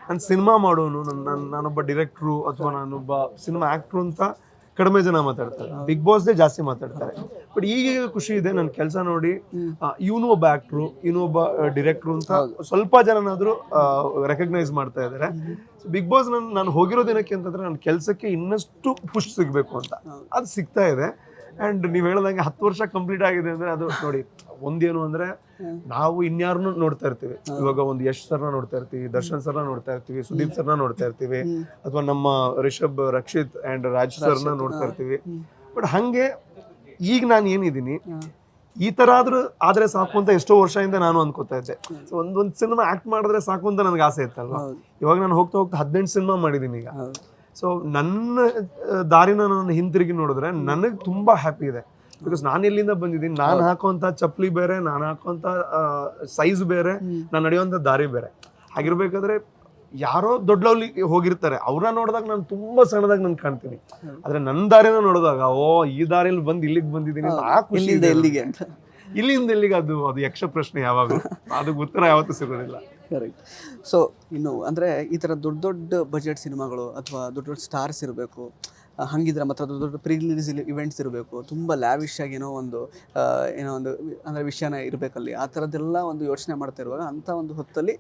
ನಾನು ಸಿನಿಮಾ ಮಾಡೋನು ನನ್ನ ನಾನೊಬ್ಬ ಡಿರೆಕ್ಟ್ರು ಅಥವಾ ನಾನೊಬ್ಬ ಸಿನಿಮಾ ಆಕ್ಟ್ರು ಅಂತ ಕಡಿಮೆ ಜನ ಮಾತಾಡ್ತಾರೆ. ಬಿಗ್ ಬಾಸ್ದೇ ಜಾಸ್ತಿ ಮಾತಾಡ್ತಾರೆ. ಬಟ್ ಈಗೀಗ ಖುಷಿ ಇದೆ ನನ್ನ ಕೆಲಸ ನೋಡಿ ಇವನು ಒಬ್ಬ ಆಕ್ಟ್ರು ಇವನು ಒಬ್ಬ ಡಿರೆಕ್ಟ್ರು ಅಂತ ಸ್ವಲ್ಪ ಜನನಾದರೂ ರೆಕಗ್ನೈಸ್ ಮಾಡ್ತಾ ಇದ್ದಾರೆ ಬಿಗ್ ಬಾಸ್ ನಾನು ನಾನು ಹೋಗಿರೋದೇನಕ್ಕೆ ಅಂತಂದ್ರೆ ನನ್ನ ಕೆಲಸಕ್ಕೆ ಇನ್ನಷ್ಟು ಪುಷ್ ಸಿಗಬೇಕು ಅಂತ. ಅದು ಸಿಗ್ತಾ ಇದೆ. ಅಂಡ್ ನೀವು ಹೇಳ್ದಂಗೆ ಹತ್ತು ವರ್ಷ ಕಂಪ್ಲೀಟ್ ಆಗಿದೆ ಅಂದ್ರೆ ಅದು ನೋಡಿ ಒಂದೇನು ಅಂದ್ರೆ ನಾವು ಇನ್ಯಾರನ್ನು ನೋಡ್ತಾ ಇರ್ತೀವಿ. ಇವಾಗ ಒಂದು ಯಶ್ ಸರ್ನ ನೋಡ್ತಾ ಇರ್ತೀವಿ ದರ್ಶನ್ ಸರ್ನ ನೋಡ್ತಾ ಇರ್ತೀವಿ ಸುದೀಪ್ ಸರ್ನ ನೋಡ್ತಾ ಇರ್ತೀವಿ ಅಥವಾ ನಮ್ಮ ರಿಷಬ್ ರಕ್ಷಿತ್ ಆ್ಯಂಡ್ ರಾಜ್ ಸರ್ನ ನೋಡ್ತಾ ಇರ್ತೀವಿ. ಬಟ್ ಹಂಗೆ ಈಗ ನಾನು ಏನಿದ್ದೀನಿ ಈ ತರ ಆದ್ರೂ ಆದ್ರೆ ಸಾಕು ಅಂತ ಎಷ್ಟೋ ವರ್ಷದಿಂದ ನಾನು ಅನ್ಕೋತಾ ಇದ್ದೆ. ಸೊ ಒಂದೊಂದು ಸಿನಿಮಾ ಆಕ್ಟ್ ಮಾಡಿದ್ರೆ ಸಾಕು ಅಂತ ನನಗೆ ಆಸೆ ಇತ್ತಲ್ವಾ. ಇವಾಗ ನಾನು ಹೋಗ್ತಾ ಹೋಗ್ತಾ ಹದಿನೆಂಟು ಸಿನಿಮಾ ಮಾಡಿದ್ದೀನಿ ಈಗ. ಸೊ ನನ್ನ ದಾರಿನ ನಾನು ಹಿಂತಿರುಗಿ ನೋಡಿದ್ರೆ ನನಗೆ ತುಂಬಾ ಹ್ಯಾಪಿ ಇದೆ. ಬಿಕಾಸ್ ನಾನು ಎಲ್ಲಿಂದ ಬಂದಿದ್ದೀನಿ? ನಾನು ಹಾಕುವಂತ ಚಪ್ಪಲಿ ಬೇರೆ ನಾನು ಹಾಕುವಂತ ಸೈಜ್ ಬೇರೆ ನಾನು ನಡೆಯುವಂಥ ದಾರಿ ಬೇರೆ. ಹಾಗಿರ್ಬೇಕಾದ್ರೆ ಯಾರೋ ದೊಡ್ಡಲ್ಲಿ ಹೋಗಿರ್ತಾರೆ. ಅವ್ರನ್ನ ನೋಡಿದಾಗ ನಾನು ತುಂಬಾ ಸಣ್ಣದಾಗ ನಾನು ಕಾಣ್ತೀನಿ. ಆದ್ರೆ ನನ್ನ ದಾರಿನ ನೋಡಿದಾಗ ಓ ಈ ದಾರಿಯಲ್ಲಿ ಬಂದು ಇಲ್ಲಿಗೆ ಬಂದಿದ್ದೀನಿ ಆ ಖುಷಿ ಎಲ್ಲಿಗೆ ಇಲ್ಲಿಂದ ಇಲ್ಲಿಗೆ ಅದು ಅದು ಯಕ್ಷ ಪ್ರಶ್ನೆ ಯಾವಾಗಲೂ ಅದಕ್ಕೆ ಉತ್ತರ ಯಾವತ್ತೂ ಸಿಗೋದಿಲ್ಲ. ಕರೆಕ್ಟ್. ಸೊ ಇನ್ನು ಅಂದರೆ ಈ ಥರ ದೊಡ್ಡ ದೊಡ್ಡ ಬಜೆಟ್ ಸಿನಿಮಾಗಳು ಅಥವಾ ದೊಡ್ಡ ದೊಡ್ಡ ಸ್ಟಾರ್ಸ್ ಇರಬೇಕು ಹಂಗಿದ್ರೆ ಮಾತ್ರ ದೊಡ್ಡ ದೊಡ್ಡ ಪ್ರೀ ರಿಲೀಸ್ ಇವೆಂಟ್ಸ್ ಇರಬೇಕು, ತುಂಬ ಲ್ಯಾವಿಶ್ ಆಗಿ ಏನೋ ಒಂದು ಏನೋ ಒಂದು, ಅಂದರೆ ವಿಷಯನ ಇರಬೇಕಲ್ಲಿ. ಆ ಥರದ್ದೆಲ್ಲ ಒಂದು ಯೋಚನೆ ಮಾಡ್ತಾ ಇರುವಾಗ ಅಂಥ ಒಂದು ಹೊತ್ತಲ್ಲಿ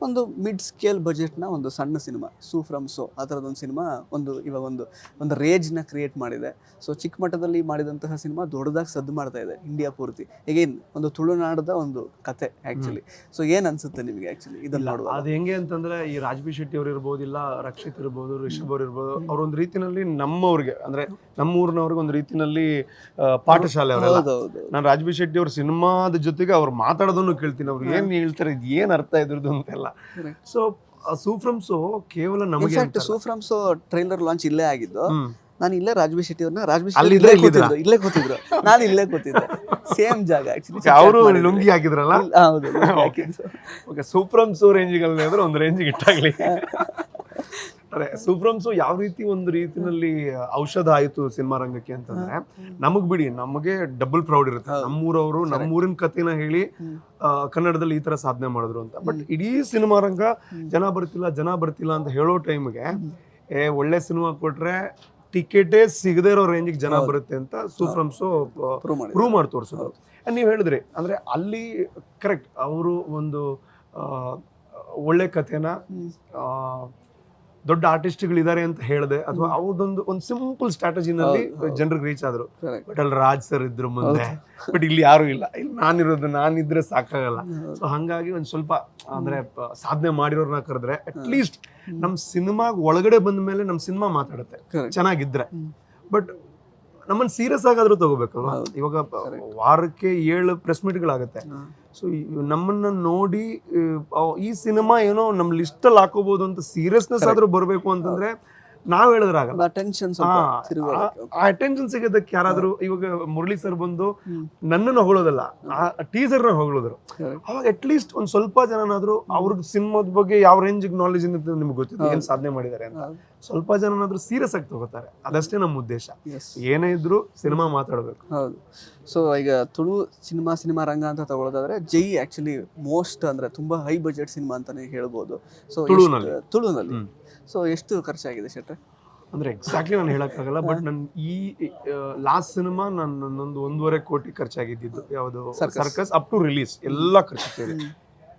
ಒಂದು ಮಿಡ್ ಸ್ಕೇಲ್ ಬಜೆಟ್ನ ಒಂದು ಸಣ್ಣ ಸಿನಿಮಾ ಸೂ ಫ್ರಮ್ ಸೋ ಆ ಥರದೊಂದು ಸಿನಿಮಾ ಒಂದು ಇವಾಗ ಒಂದು ಒಂದು ರೇಜ್ನ ಕ್ರಿಯೇಟ್ ಮಾಡಿದೆ. ಸೊ ಚಿಕ್ಕ ಮಟ್ಟದಲ್ಲಿ ಮಾಡಿದಂತಹ ಸಿನಿಮಾ ದೊಡ್ಡದಾಗಿ ಸದ್ದು ಮಾಡ್ತಾ ಇದೆ ಇಂಡಿಯಾ ಪೂರ್ತಿ. ಎಗೇನ್ ಒಂದು ತುಳುನಾಡದ ಒಂದು ಕತೆ ಆ್ಯಕ್ಚುಲಿ ಸೊ ಏನು ಅನ್ಸುತ್ತೆ ನಿಮಗೆ ಆ್ಯಕ್ಚುಲಿ ಇದನ್ನು ನೋಡುವ ಅದು ಹೆಂಗೆ ಅಂತಂದ್ರೆ ಈ ರಾಜ್ಬಿ ಶೆಟ್ಟಿ ಅವರು ಇರ್ಬೋದು ಇಲ್ಲ ರಕ್ಷಿತ್ ಇರ್ಬೋದು ರಿಷಬ್ ಅವ್ರು ಇರ್ಬೋದು ಅವ್ರೊಂದು ರೀತಿಯಲ್ಲಿ ನಮ್ಮವ್ರಿಗೆ ಅಂದ್ರೆ ನಮ್ಮೂರಿನವ್ರಿಗೆ ಒಂದು ರೀತಿನಲ್ಲಿ ಆ, ಪಾಠಶಾಲೆ ಅವರು ನಾನು ರಾಜ್ಬಿ ಶೆಟ್ಟಿ ಅವ್ರ ಸಿನಿಮಾದ ಜೊತೆಗೆ ಅವ್ರು ಮಾತಾಡೋದನ್ನು ಕೇಳ್ತೀನಿ. ಅವ್ರು ಏನು ಹೇಳ್ತಾರೆ ಇದು ಏನು ಅರ್ಥ ಇದ್ರದ್ದು ಅಂತೆಲ್ಲ Correct. ಸೊ ಸೂಫ್ರಮ್ಸು ಕೇವಲ ನಮಗೆ in fact so so so trailer launch ಇಲ್ಲೇ ಆಗಿದ್ದು. ನಾನು ಇಲ್ಲೇ ರಾಜ್ಬಿ ಶೆಟ್ಟಿ ಅವ್ರನ್ನ ರಾಜ್ಬಿ ಅಲ್ಲಿ ಶೆಟ್ಟಿ ಇಲ್ಲೇ? ಕೂತಿದ್ರು ಇಲ್ಲೇ ಕೂತಿದ್ರು ನಾನು ಇಲ್ಲೇ ಕೂತಿದ್ದೆ ಸೇಮ್ ಜಾಗ ಆಕ್ಚುಲಿ ಅವರು ಲುಂಗಿ ಹಾಕಿದ್ರಲ್ಲ ಹೌದು. ಓಕೆ ರೇಂಜಿಗಲ್ಲಿ ಅಂದ್ರೆ ಒಂದು ರೇಂಜಿಗೆ ಇಟ್ಟಾಗ್ಲಿ [LAUGHS] ಅದೇ ಸೂಪ್ರಮ್ಸು ಯಾವ ರೀತಿ ಒಂದು ರೀತಿನಲ್ಲಿ ಔಷಧ ಆಯಿತು ಸಿನಿಮಾ ರಂಗಕ್ಕೆ ಅಂತಂದ್ರೆ ನಮಗ್ ಬಿಡಿ ನಮಗೆ ಡಬಲ್ ಪ್ರೌಡ್ ಇರುತ್ತೆ. ನಮ್ಮೂರವರು ನಮ್ಮೂರಿನ ಕಥೆನ ಹೇಳಿ ಕನ್ನಡದಲ್ಲಿ ಈ ತರ ಸಾಧನೆ ಮಾಡಿದ್ರು ಅಂತ. ಬಟ್ ಇಡೀ ಸಿನಿಮಾ ರಂಗ ಜನ ಬರ್ತಿಲ್ಲ ಜನ ಬರ್ತಿಲ್ಲ ಅಂತ ಹೇಳೋ ಟೈಮ್ಗೆ ಏ ಒಳ್ಳೆ ಸಿನಿಮಾ ಕೊಟ್ರೆ ಟಿಕೆಟೇ ಸಿಗದೇ ಇರೋ ರೇಂಜಿಗೆ ಜನ ಬರುತ್ತೆ ಅಂತ ಮಾಡಿದ್ರು. ಪ್ರೂವ್ ಮಾಡಿ ತೋರಿಸಿದ್ರು ನೀವು ಹೇಳಿದ್ರಿ ಅಂದ್ರೆ ಅಲ್ಲಿ ಕರೆಕ್ಟ್ ಅವರು ಒಂದು ಒಳ್ಳೆ ಕಥೆನ ಆ, ದೊಡ್ಡ ಆರ್ಟಿಸ್ಟ್ಗಳಿದ್ದಾರೆ ಅಂತ ಹೇಳಿದೆ. ಅಥವಾ ಅವ್ರದೊಂದು ಒಂದು ಸಿಂಪಲ್ ಸ್ಟ್ರಾಟಜಿನಲ್ಲಿ ಜನರಿಗೆ ರೀಚ್ ಆದ್ರು. ಬಟ್ ಅಲ್ಲಿ ರಾಜ್ ಸರ್ ಇದ್ರು ಮುಂದೆ. ಬಟ್ ಇಲ್ಲಿ ಯಾರು ಇಲ್ಲ. ಇಲ್ಲಿ ನಾನಿರೋದು ನಾನಿದ್ರೆ ಸಾಕಾಗಲ್ಲ. ಸೊ ಹಂಗಾಗಿ ಒಂದ್ ಸ್ವಲ್ಪ ಅಂದ್ರೆ ಸಾಧನೆ ಮಾಡಿರೋರ್ನ ಕರೆದ್ರೆ ಅಟ್ ಲೀಸ್ಟ್ ನಮ್ ಸಿನಿಮಾ ಒಳಗಡೆ ಬಂದ ಮೇಲೆ ನಮ್ ಸಿನಿಮಾ ಮಾತಾಡುತ್ತೆ. ಚೆನ್ನಾಗಿದ್ರೆ. ಬಟ್ ನಮ್ಮನ್ನ ಸೀರಿಯಸ್ ಆಗಾದ್ರೂ ತಗೋಬೇಕಲ್ವಾ? ಇವಾಗ ವಾರಕ್ಕೆ ಏಳು ಪ್ರೆಸ್ ಮೀಟ್ಗಳಾಗುತ್ತೆ ಸೊ ನಮ್ಮನ್ನ ನೋಡಿ ಈ ಸಿನಿಮಾ ಏನೋ ನಮ್ಮ ಲಿಸ್ಟ್ ಅಲ್ಲಿ ಹಾಕೋಬಹುದು ಅಂತ ಸೀರಿಯಸ್ನೆಸ್ ಆದ್ರೂ ಬರ್ಬೇಕು ಅಂತಂದ್ರೆ ನಾವ್ ಹೇಳಿದ್ರಾಗಲ್ಲ. ಟೆನ್ಷನ್ ಆ, ಸ್ವಲ್ಪ ತಿರುಗೋದಕ್ಕೆ. ಆ ಅಟೆನ್ಷನ್ ಸಿಗೋದಕ್ಕೆ ಯಾರಾದ್ರೂ ಇವಾಗ ಮುರಳಿ ಸರ್ ಬಂದು ನನ್ನನ್ನು ಹೊಗಳೋದಲ್ಲ ಆ ಟೀಸರ್ನ ಹೊಗಳೋದ್ರು. ಅವಾಗ ಅಟ್ ಲೀಸ್ಟ್ ಒಂದ್ ಸ್ವಲ್ಪ ಜನನಾದ್ರೂ ಅವ್ರಿಗೆ ಸಿನಿಮಾದ ಬಗ್ಗೆ ಯಾವ ರೇಂಜ್ ನಾಲೆಜ್ ಇರುತ್ತೆ ನಿಮ್ಗೆ ಗೊತ್ತಿದೆ ಏನ್ ಸಾಧನೆ ಮಾಡಿದ್ದಾರೆ ಅಂತ. ಸ್ವಲ್ಪ ಜನನಾದ್ರೂ ಸೀರಿಯಸ್ ಆಗಿ ತಗೋತಾರೆ ಅದಷ್ಟೇ ನಮ್ಮ ಉದ್ದೇಶ. ಏನೇ ಇದ್ರು ಸಿನಿಮಾ ಮಾತಾಡಬೇಕು. ಹೌದು. ಸೊ ಈಗ ತುಳು ಸಿನಿಮಾ ಸಿನಿಮಾ ರಂಗ ಅಂತ ತಗೊಳ್ಳೋದಾದ್ರೆ ಜೈ ಆಕ್ಚುಲಿ ಮೋಸ್ಟ್ ಅಂದ್ರೆ ತುಂಬಾ ಹೈ ಬಜೆಟ್ ಸಿನಿಮಾ ಅಂತಾನೆ ಹೇಳ್ಬೋದು. ಸೊ ತುಳುನಲ್ಲಿ. ತುಳುನಲ್ಲಿ. ಸೊ ಎಷ್ಟು ಖರ್ಚಾಗಿದೆ ಶೆಟ್ರೆ? ಅಂದರೆ ಎಕ್ಸಾಕ್ಟ್ಲಿ ನಾನು ಹೇಳೋಕ್ಕಾಗಲ್ಲ ಬಟ್ ನನ್ನ ಈ ಲಾಸ್ಟ್ ಸಿನಿಮಾ ನಾನು ನನ್ನೊಂದು ಒಂದೂವರೆ ಕೋಟಿ ಖರ್ಚಾಗಿದ್ದಿದ್ದು ಯಾವುದು. ಸರ್ಕಸ್ ಅಪ್ ಟು ರಿಲೀಸ್ ಎಲ್ಲ ಖರ್ಚು ಸೇರಿ.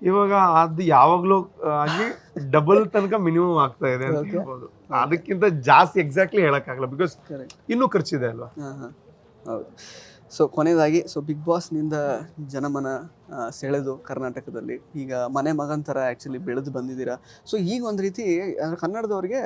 ಇವಾಗ ಅದು ಯಾವಾಗಲೂ ಆಗಿ ಡಬಲ್ ತನಕ ಮಿನಿಮಮ್ ಆಗ್ತಾ ಇದೆ ಅಂತ. ಹೇಳ್ಬೋದು. ಅದಕ್ಕಿಂತ ಜಾಸ್ತಿ ಎಕ್ಸಾಕ್ಟ್ಲಿ ಹೇಳೋಕ್ಕಾಗಲ್ಲ ಬಿಕಾಸ್ ಇನ್ನೂ ಖರ್ಚಿದೆ ಅಲ್ವಾ? ಹಾಂ ಹಾಂ. ಹೌದು. ಸೊ ಕೊನೆಯದಾಗಿ ಸೊ ಬಿಗ್ ಬಾಸ್ನಿಂದ ಜನಮನ ಸೆಳೆದು ಕರ್ನಾಟಕದಲ್ಲಿ. ಈಗ ಮನೆ ಮಗನ ಥರ ಆ್ಯಕ್ಚುಲಿ ಬೆಳೆದು ಬಂದಿದ್ದೀರಾ? ಸೊ ಈಗ ಒಂದು ರೀತಿ ಕನ್ನಡದವ್ರಿಗೆ,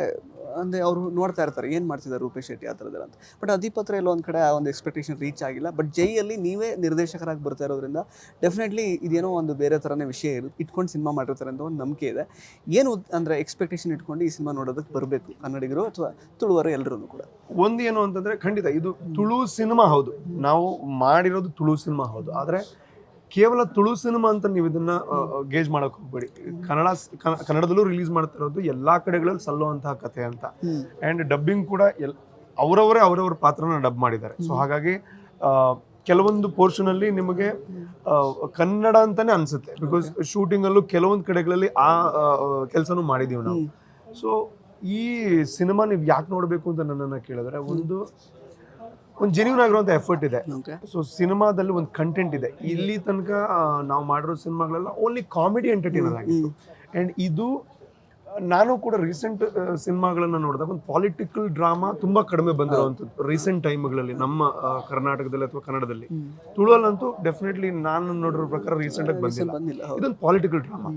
ಅಂದರೆ ಅವರು ನೋಡ್ತಾ ಇರ್ತಾರೆ, ಏನು ಮಾಡ್ತಿದ್ದಾರೆ ರೂಪೇಶ್ ಶೆಟ್ಟಿ ಆ ಥರದ್ದೆಲ್ಲ ಅಂತ. ಬಟ್ ಅದೀಪ್ ಹತ್ರ ಎಲ್ಲೋ ಒಂದು ಕಡೆ ಆ ಒಂದು ಎಕ್ಸ್ಪೆಕ್ಟೇಷನ್ ರೀಚ್ ಆಗಿಲ್ಲ. ಬಟ್ ಜೈಯಲ್ಲಿ ನೀವೇ ನಿರ್ದೇಶಕರಾಗಿ ಬರ್ತಾ ಇರೋದ್ರಿಂದ ಡೆಫಿನೆಟ್ಲಿ ಇದೇನೋ ಒಂದು ಬೇರೆ ಥರನೇ ವಿಷಯ ಇಟ್ಕೊಂಡು ಸಿನಿಮಾ ಮಾಡಿರ್ತಾರೆ ಅಂತ ಒಂದು ನಂಬಿಕೆ ಇದೆ. ಏನು ಅಂದರೆ ಎಕ್ಸ್ಪೆಕ್ಟೇಷನ್ ಇಟ್ಕೊಂಡು ಈ ಸಿನಿಮಾ ನೋಡೋದಕ್ಕೆ ಬರಬೇಕು, ಕನ್ನಡಿಗರು ಅಥವಾ ತುಳುವರು ಎಲ್ಲರೂ ಕೂಡ? ಒಂದು ಏನು ಅಂತಂದ್ರೆ ಖಂಡಿತ, ಇದು ತುಳು ಸಿನಿಮಾ ಹೌದು. ನಾವು ಮಾಡಿರೋದು ತುಳು ಸಿನಿಮಾ ಹೌದು. ಆದ್ರೆ ಕೇವಲ ತುಳು ಸಿನಿಮಾ ಅಂತ ನೀವು ಇದನ್ನ ಗೇಜ್ ಮಾಡಕ್ ಹೋಗ್ಬೇಡಿ. ಕನ್ನಡ ಕನ್ನಡದಲ್ಲೂ ರಿಲೀಸ್ ಮಾಡ್ತಾ ಇರೋದು ಎಲ್ಲಾ ಕಡೆಗಳಲ್ಲಿ ಸಲ್ಲುವಂತಹ ಕಥೆ ಅಂತ. ಅಂಡ್ ಡಬ್ಬಿಂಗ್ ಕೂಡ ಎಲ್ ಅವರವರೇ ಅವರವ್ರ ಪಾತ್ರನ ಡಬ್ ಮಾಡಿದ್ದಾರೆ. ಸೊ ಹಾಗಾಗಿ ಕೆಲವೊಂದು ಪೋರ್ಷನ್ ಅಲ್ಲಿ ನಿಮಗೆ ಕನ್ನಡ ಅಂತಾನೆ ಅನ್ಸುತ್ತೆ. ಬಿಕಾಸ್ ಶೂಟಿಂಗ್ ಅಲ್ಲೂ ಕೆಲವೊಂದು ಕಡೆಗಳಲ್ಲಿ ಆ ಕೆಲಸನೂ ಮಾಡಿದೀವಿ ನಾವು. ಸೊ ಈ ಸಿನಿಮಾ ನೀವು ಯಾಕೆ ನೋಡಬೇಕು ಅಂತ ನನ್ನನ್ನು ಕೇಳಿದ್ರೆ ಒಂದು ಒಂದು ಜೆನ್ಯೂನ್ ಆಗಿರುವಂಥ ಎಫರ್ಟ್ ಇದೆ. ಸೊ ಸಿನಿಮಾದಲ್ಲಿ ಒಂದು ಕಂಟೆಂಟ್ ಇದೆ. ಇಲ್ಲಿ ತನಕ ನಾವು ಮಾಡಿರೋ ಸಿನಿಮಾಗಳೆಲ್ಲ ಓನ್ಲಿ ಕಾಮಿಡಿ ಎಂಟರ್ಟೈನರ್ ಆಗಿತ್ತು. ಆ್ಯಂಡ್ ಇದು ನಾನು ಕೂಡ ರೀಸೆಂಟ್ ಸಿನಿಮಾಗಳನ್ನ ನೋಡಿದಾಗ ಒಂದು ಪಾಲಿಟಿಕಲ್ ಡ್ರಾಮಾ ತುಂಬಾ ಕಡಿಮೆ ಬಂದಿರುವಂಥದ್ದು. ರೀಸೆಂಟ್ ಟೈಮ್ಗಳಲ್ಲಿ ನಮ್ಮ ಕರ್ನಾಟಕದಲ್ಲಿ ಅಥವಾ ಕನ್ನಡದಲ್ಲಿ. ತುಳುವಲ್ಲಂತೂ ಡೆಫಿನೆಟ್ಲಿ ನಾನು ನೋಡಿರೋ ಪ್ರಕಾರ ರೀಸೆಂಟ್ ಆಗಿ ಬಂದಿಲ್ಲ. ಇದೊಂದು ಪಾಲಿಟಿಕಲ್ ಡ್ರಾಮಾ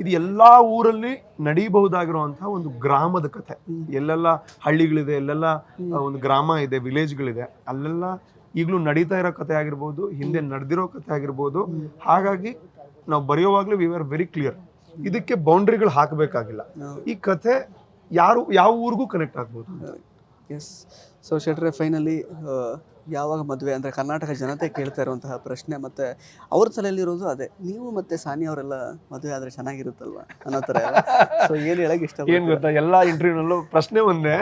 ಇದು ಎಲ್ಲ ಊರಲ್ಲಿ ನಡೀಬಹುದಾಗಿರುವಂತಹ ಒಂದು ಗ್ರಾಮದ ಕಥೆ. ಎಲ್ಲೆಲ್ಲ ಹಳ್ಳಿಗಳಿದೆ, ಎಲ್ಲೆಲ್ಲ ಒಂದು ಗ್ರಾಮ ಇದೆ, ವಿಲೇಜ್ಗಳಿದೆ, ಅಲ್ಲೆಲ್ಲ ಈಗಲೂ ನಡೀತಾ ಇರೋ ಕಥೆ ಆಗಿರ್ಬೋದು, ಹಿಂದೆ ನಡೆದಿರೋ ಕಥೆ ಆಗಿರ್ಬೋದು. ಹಾಗಾಗಿ ನಾವು ಬರೆಯುವಾಗಲೂ ವಿ ಆರ್ ವೆರಿ ಕ್ಲಿಯರ್ ಇದಕ್ಕೆ ಬೌಂಡ್ರಿಗಳು ಹಾಕಬೇಕಾಗಿಲ್ಲ. ಈ ಕಥೆ ಯಾರು, ಯಾವ ಊರಿಗೂ ಕನೆಕ್ಟ್ ಆಗ್ಬೋದು ಎಸ್ ಸೊ ಶೆಟ್ರೆ ಫೈನಲಿ ಯಾವಾಗ ಮದುವೆ ಅಂದರೆ ಕರ್ನಾಟಕ ಜನತೆ ಕೇಳ್ತಾ ಇರುವಂತಹ ಪ್ರಶ್ನೆ ಮತ್ತು ಅವ್ರ ತಲೆಯಲ್ಲಿರೋದು ಅದೇ. ನೀವು ಮತ್ತೆ ಸಾನಿ ಅವರೆಲ್ಲ ಮದುವೆ ಆದರೆ ಚೆನ್ನಾಗಿರುತ್ತಲ್ವ ಅನ್ನೋ ಥರ ಸೊ ಏನು ಹೇಳಕ್ಕೆ ಇಷ್ಟ ಏನು ಗೊತ್ತಾ ಎಲ್ಲ ಇಂಟರ್ವ್ಯೂನಲ್ಲೂ ಪ್ರಶ್ನೆ ಒಂದೇ.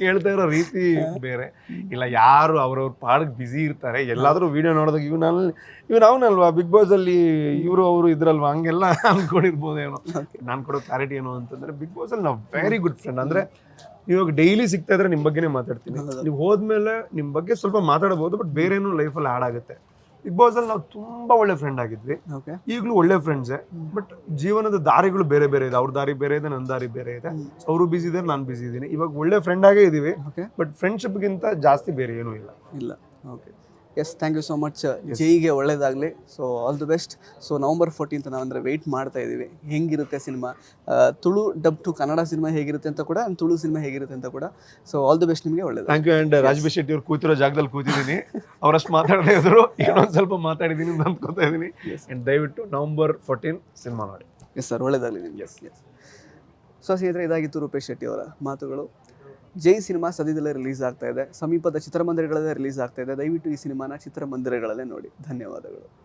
ಕೇಳ್ತಾ ಇರೋ ರೀತಿ ಬೇರೆ. ಇಲ್ಲ ಯಾರು ಅವ್ರವ್ರ ಪಾಡಿಗೆ ಬಿಸಿ ಇರ್ತಾರೆ. ಎಲ್ಲಾದರೂ ವೀಡಿಯೋ ನೋಡಿದಾಗ ಇವ್ನ ಇವ್ನು ಅವನಲ್ವಾ? ಬಿಗ್ ಬಾಸಲ್ಲಿ ಇವರು ಅವರು ಇದ್ರಲ್ವಾ? ಹಂಗೆಲ್ಲ ಅಂದ್ಕೊಂಡಿರ್ಬೋದೇನೋ ನಾನು ಕೊಡೋ ಕ್ಲಾರಿಟಿ ಏನು ಅಂತಂದರೆ ಬಿಗ್ ಬಾಸಲ್ಲಿ ನಾವು ವೆರಿ ಗುಡ್ ಫ್ರೆಂಡ್ ಅಂದ್ರೆ ಇವಾಗ ಡೈಲಿ ಸಿಗ್ತಾ ಇದ್ರೆ ನಿಮ್ಮ ಬಗ್ಗೆನೇ ಮಾತಾಡ್ತೀನಿ. ನೀವು ಹೋದ್ಮೇಲೆ ನಿಮ್ಮ ಬಗ್ಗೆ ಸ್ವಲ್ಪ ಮಾತಾಡಬಹುದು ಬಟ್ ಬೇರೆ ಏನು ಲೈಫಲ್ಲಿ ಆಡ್ ಆಗುತ್ತೆ. ಬಿಗ್ ಬಾಸ್ ಅಲ್ಲಿ ನಾವು ತುಂಬಾ ಒಳ್ಳೆ ಫ್ರೆಂಡ್ ಆಗಿದ್ವಿ. ಓಕೆ ಈಗಲೂ ಒಳ್ಳೆ ಫ್ರೆಂಡ್ಸೇ ಬಟ್ ಜೀವನದ ದಾರಿಗಳು ಬೇರೆ ಬೇರೆ ಇದೆ. ಅವ್ರ ದಾರಿ ಬೇರೆ ಇದೆ ನನ್ನ ದಾರಿ ಬೇರೆ ಇದೆ. ಅವರು ಬಿಸಿ ಇದ್ದಾರೆ ನಾನು ಬಿಸಿ ಇದ್ದೀನಿ. ಇವಾಗ ಒಳ್ಳೆ ಫ್ರೆಂಡ್ ಆಗೇ ಇದೀವಿ ಬಟ್ ಫ್ರೆಂಡ್ಶಿಪ್ಗಿಂತ ಜಾಸ್ತಿ ಬೇರೆ ಏನೂ ಇಲ್ಲ. ಇಲ್ಲ. Okay yes thank you so much ಜೈಗೆ ಒಳ್ಳೇದಾಗಲಿ. So all the best so November fourteenth ನಾವು ಅಂದರೆ ವೆಯ್ಟ್ ಮಾಡ್ತಾ ಇದ್ದೀವಿ ಹೆಂಗಿರುತ್ತೆ cinema? Tulu dub to Kannada cinema ಹೇಗಿರುತ್ತೆ ಅಂತ ಕೂಡ ಆ್ಯಂಡ್ ತುಳು ಸಿನಿಮಾ ಹೇಗಿರುತ್ತೆ ಅಂತ ಕೂಡ. ಸೊ ಆಲ್ ದಿ ಬೆಸ್ಟ್ ನಿಮಗೆ ಒಳ್ಳೇದು thank you and Raj B Shetty ಅವ್ರು ಕೂತಿರೋ ಜಾಗದಲ್ಲಿ ಕೂತಿದ್ದೀನಿ. ಅವರಷ್ಟು ಮಾತಾಡದೇ ಇದ್ರು. ಇನ್ನೊಂದು ಸ್ವಲ್ಪ ಮಾತಾಡಿದ್ದೀನಿ ಅಂತ ಅನ್ಕೋತಾ ಇದ್ದೀನಿ ಆ್ಯಂಡ್ ದಯವಿಟ್ಟು ನವಂಬರ್ ಫೋರ್ಟೀನ್ ಸಿನಿಮಾ ನೋಡಿ. ಎಸ್ ಸರ್ ಒಳ್ಳೇದಾಗಲಿ ನಿಮಗೆ. ಎಸ್ ಎಸ್ ಸೊ ಸ್ನೇಹಿತರೆ ಇದಾಗಿತ್ತು ರೂಪೇಶ್ ಶೆಟ್ಟಿ ಅವರ ಮಾತುಗಳು. ಜೈ ಸಿನಿಮಾ ಸದ್ಯದಲ್ಲೇ ರಿಲೀಸ್ ಆಗ್ತಾ ಇದೆ. ಸಮೀಪದ ಚಿತ್ರಮಂದಿರಗಳಲ್ಲೇ ರಿಲೀಸ್ ಆಗ್ತಾ ಇದೆ. ದಯವಿಟ್ಟು ಈ ಸಿನಿಮಾನ ಚಿತ್ರಮಂದಿರಗಳಲ್ಲೇ ನೋಡಿ. ಧನ್ಯವಾದಗಳು.